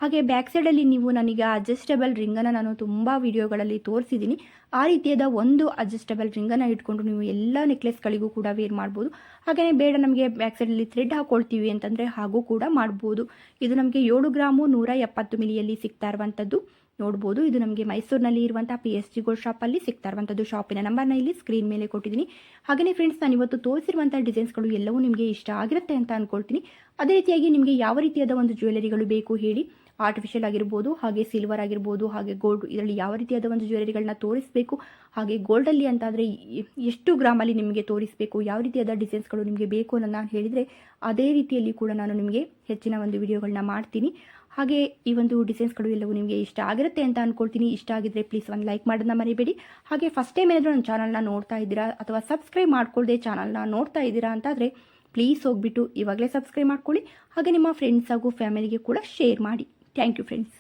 ಹಾಗೆ ಬ್ಯಾಕ್ ಸೈಡಲ್ಲಿ ನೀವು ನನಗೆ ಅಡ್ಜಸ್ಟೇಬಲ್ ರಿಂಗನ್ನು ನಾನು ತುಂಬ ವೀಡಿಯೋಗಳಲ್ಲಿ ತೋರಿಸಿದ್ದೀನಿ. ಆ ರೀತಿಯಾದ ಒಂದು ಅಡ್ಜಸ್ಟೇಬಲ್ ರಿಂಗನ್ನು ಇಟ್ಕೊಂಡು ನೀವು ಎಲ್ಲ ನೆಕ್ಲೆಸ್ಗಳಿಗೂ ಕೂಡ ವೇರ್ ಮಾಡ್ಬೋದು. ಹಾಗೆಯೇ ಬೇಡ ನಮಗೆ ಬ್ಯಾಕ್ ಸೈಡಲ್ಲಿ ಥ್ರೆಡ್ ಹಾಕ್ಕೊಳ್ತೀವಿ ಅಂತಂದರೆ ಹಾಗೂ ಕೂಡ ಮಾಡ್ಬೋದು. ಇದು ನಮಗೆ ಏಳು ಗ್ರಾಮು ನೂರ ಎಪ್ಪತ್ತು ಮಿಲಿಯಲ್ಲಿ ಸಿಗ್ತಾ ಇರುವಂಥದ್ದು ನೋಡ್ಬೋದು, ಇದು ನಮಗೆ ಮೈಸೂರಿನಲ್ಲಿ ಇರುವಂಥ ಪಿ ಎಸ್ ಜಿ ಗೋಲ್ಡ್ ಶಾಪಲ್ಲಿ ಸಿಗ್ತಾ ಇರುವಂಥದ್ದು ಶಾಪಿನ ನಂಬರ್ನ ಇಲ್ಲಿ ಸ್ಕ್ರೀನ್ ಮೇಲೆ ಕೊಟ್ಟಿದ್ದೀನಿ. ಹಾಗೆಯೇ ಫ್ರೆಂಡ್ಸ್ ನಾನು ಇವತ್ತು ತೋರಿಸಿರುವಂಥ ಡಿಸೈನ್ಸ್ಗಳು ಎಲ್ಲವೂ ನಿಮಗೆ ಇಷ್ಟ ಆಗಿರುತ್ತೆ ಅಂತ ಅಂದ್ಕೊಳ್ತೀನಿ ಅದೇ ರೀತಿಯಾಗಿ ನಿಮಗೆ ಯಾವ ರೀತಿಯಾದ ಒಂದು ಜ್ಯುವೆಲರಿಗಳು ಬೇಕು ಹೇಳಿ ಆರ್ಟಿಫಿಷಿಯಲ್ ಆಗಿರ್ಬೋದು, ಹಾಗೆ ಸಿಲ್ವರ್ ಆಗಿರ್ಬೋದು, ಹಾಗೆ ಗೋಲ್ಡ್ ಇದರಲ್ಲಿ ಯಾವ ರೀತಿಯಾದ ಒಂದು ಜ್ಯುವೆಲರಿಗಳನ್ನ ತೋರಿಸಬೇಕು, ಹಾಗೆ ಗೋಲ್ಡಲ್ಲಿ ಅಂತಾದರೆ ಎಷ್ಟು ಗ್ರಾಮಲ್ಲಿ ನಿಮಗೆ ತೋರಿಸಬೇಕು, ಯಾವ ರೀತಿಯಾದ ಡಿಸೈನ್ಸ್ಗಳು ನಿಮಗೆ ಬೇಕು ಅನ್ನೋ ನಾನು ಹೇಳಿದರೆ ಅದೇ ರೀತಿಯಲ್ಲಿ ಕೂಡ ನಾನು ನಿಮಗೆ ಹೆಚ್ಚಿನ ಒಂದು ವಿಡಿಯೋಗಳನ್ನ ಮಾಡ್ತೀನಿ. ಹಾಗೆ ಈ ಒಂದು ಡಿಸೈನ್ಸ್ಗಳು ಎಲ್ಲವೂ ನಿಮಗೆ ಇಷ್ಟ ಆಗಿರುತ್ತೆ ಅಂತ ಅನ್ಕೊಳ್ತೀನಿ. ಇಷ್ಟ ಆಗಿದ್ರೆ ಪ್ಲೀಸ್ ಒಂದು ಲೈಕ್ ಮಾಡೋದನ್ನ ಮರಿಬೇಡಿ. ಹಾಗೆ ಫಸ್ಟ್ ಟೈಮ್ ಏನಾದರೂ ನನ್ನ ಚಾನಲ್ನ ನೋಡ್ತಾ ಇದ್ದೀರಾ ಅಥವಾ ಸಬ್ಸ್ಕ್ರೈಬ್ ಮಾಡ್ಕೊಳ್ಳದೆ ಚಾನಲ್ನ ನೋಡ್ತಾ ಇದ್ದೀರಾ ಅಂತಾದರೆ ಪ್ಲೀಸ್ ಹೋಗ್ಬಿಟ್ಟು ಇವಾಗಲೇ ಸಬ್ಸ್ಕ್ರೈಬ್ ಮಾಡ್ಕೊಳ್ಳಿ. ಹಾಗೆ ನಿಮ್ಮ ಫ್ರೆಂಡ್ಸ್ ಹಾಗೂ ಫ್ಯಾಮಿಲಿಗೆ ಕೂಡ ಶೇರ್ ಮಾಡಿ. Thank you friends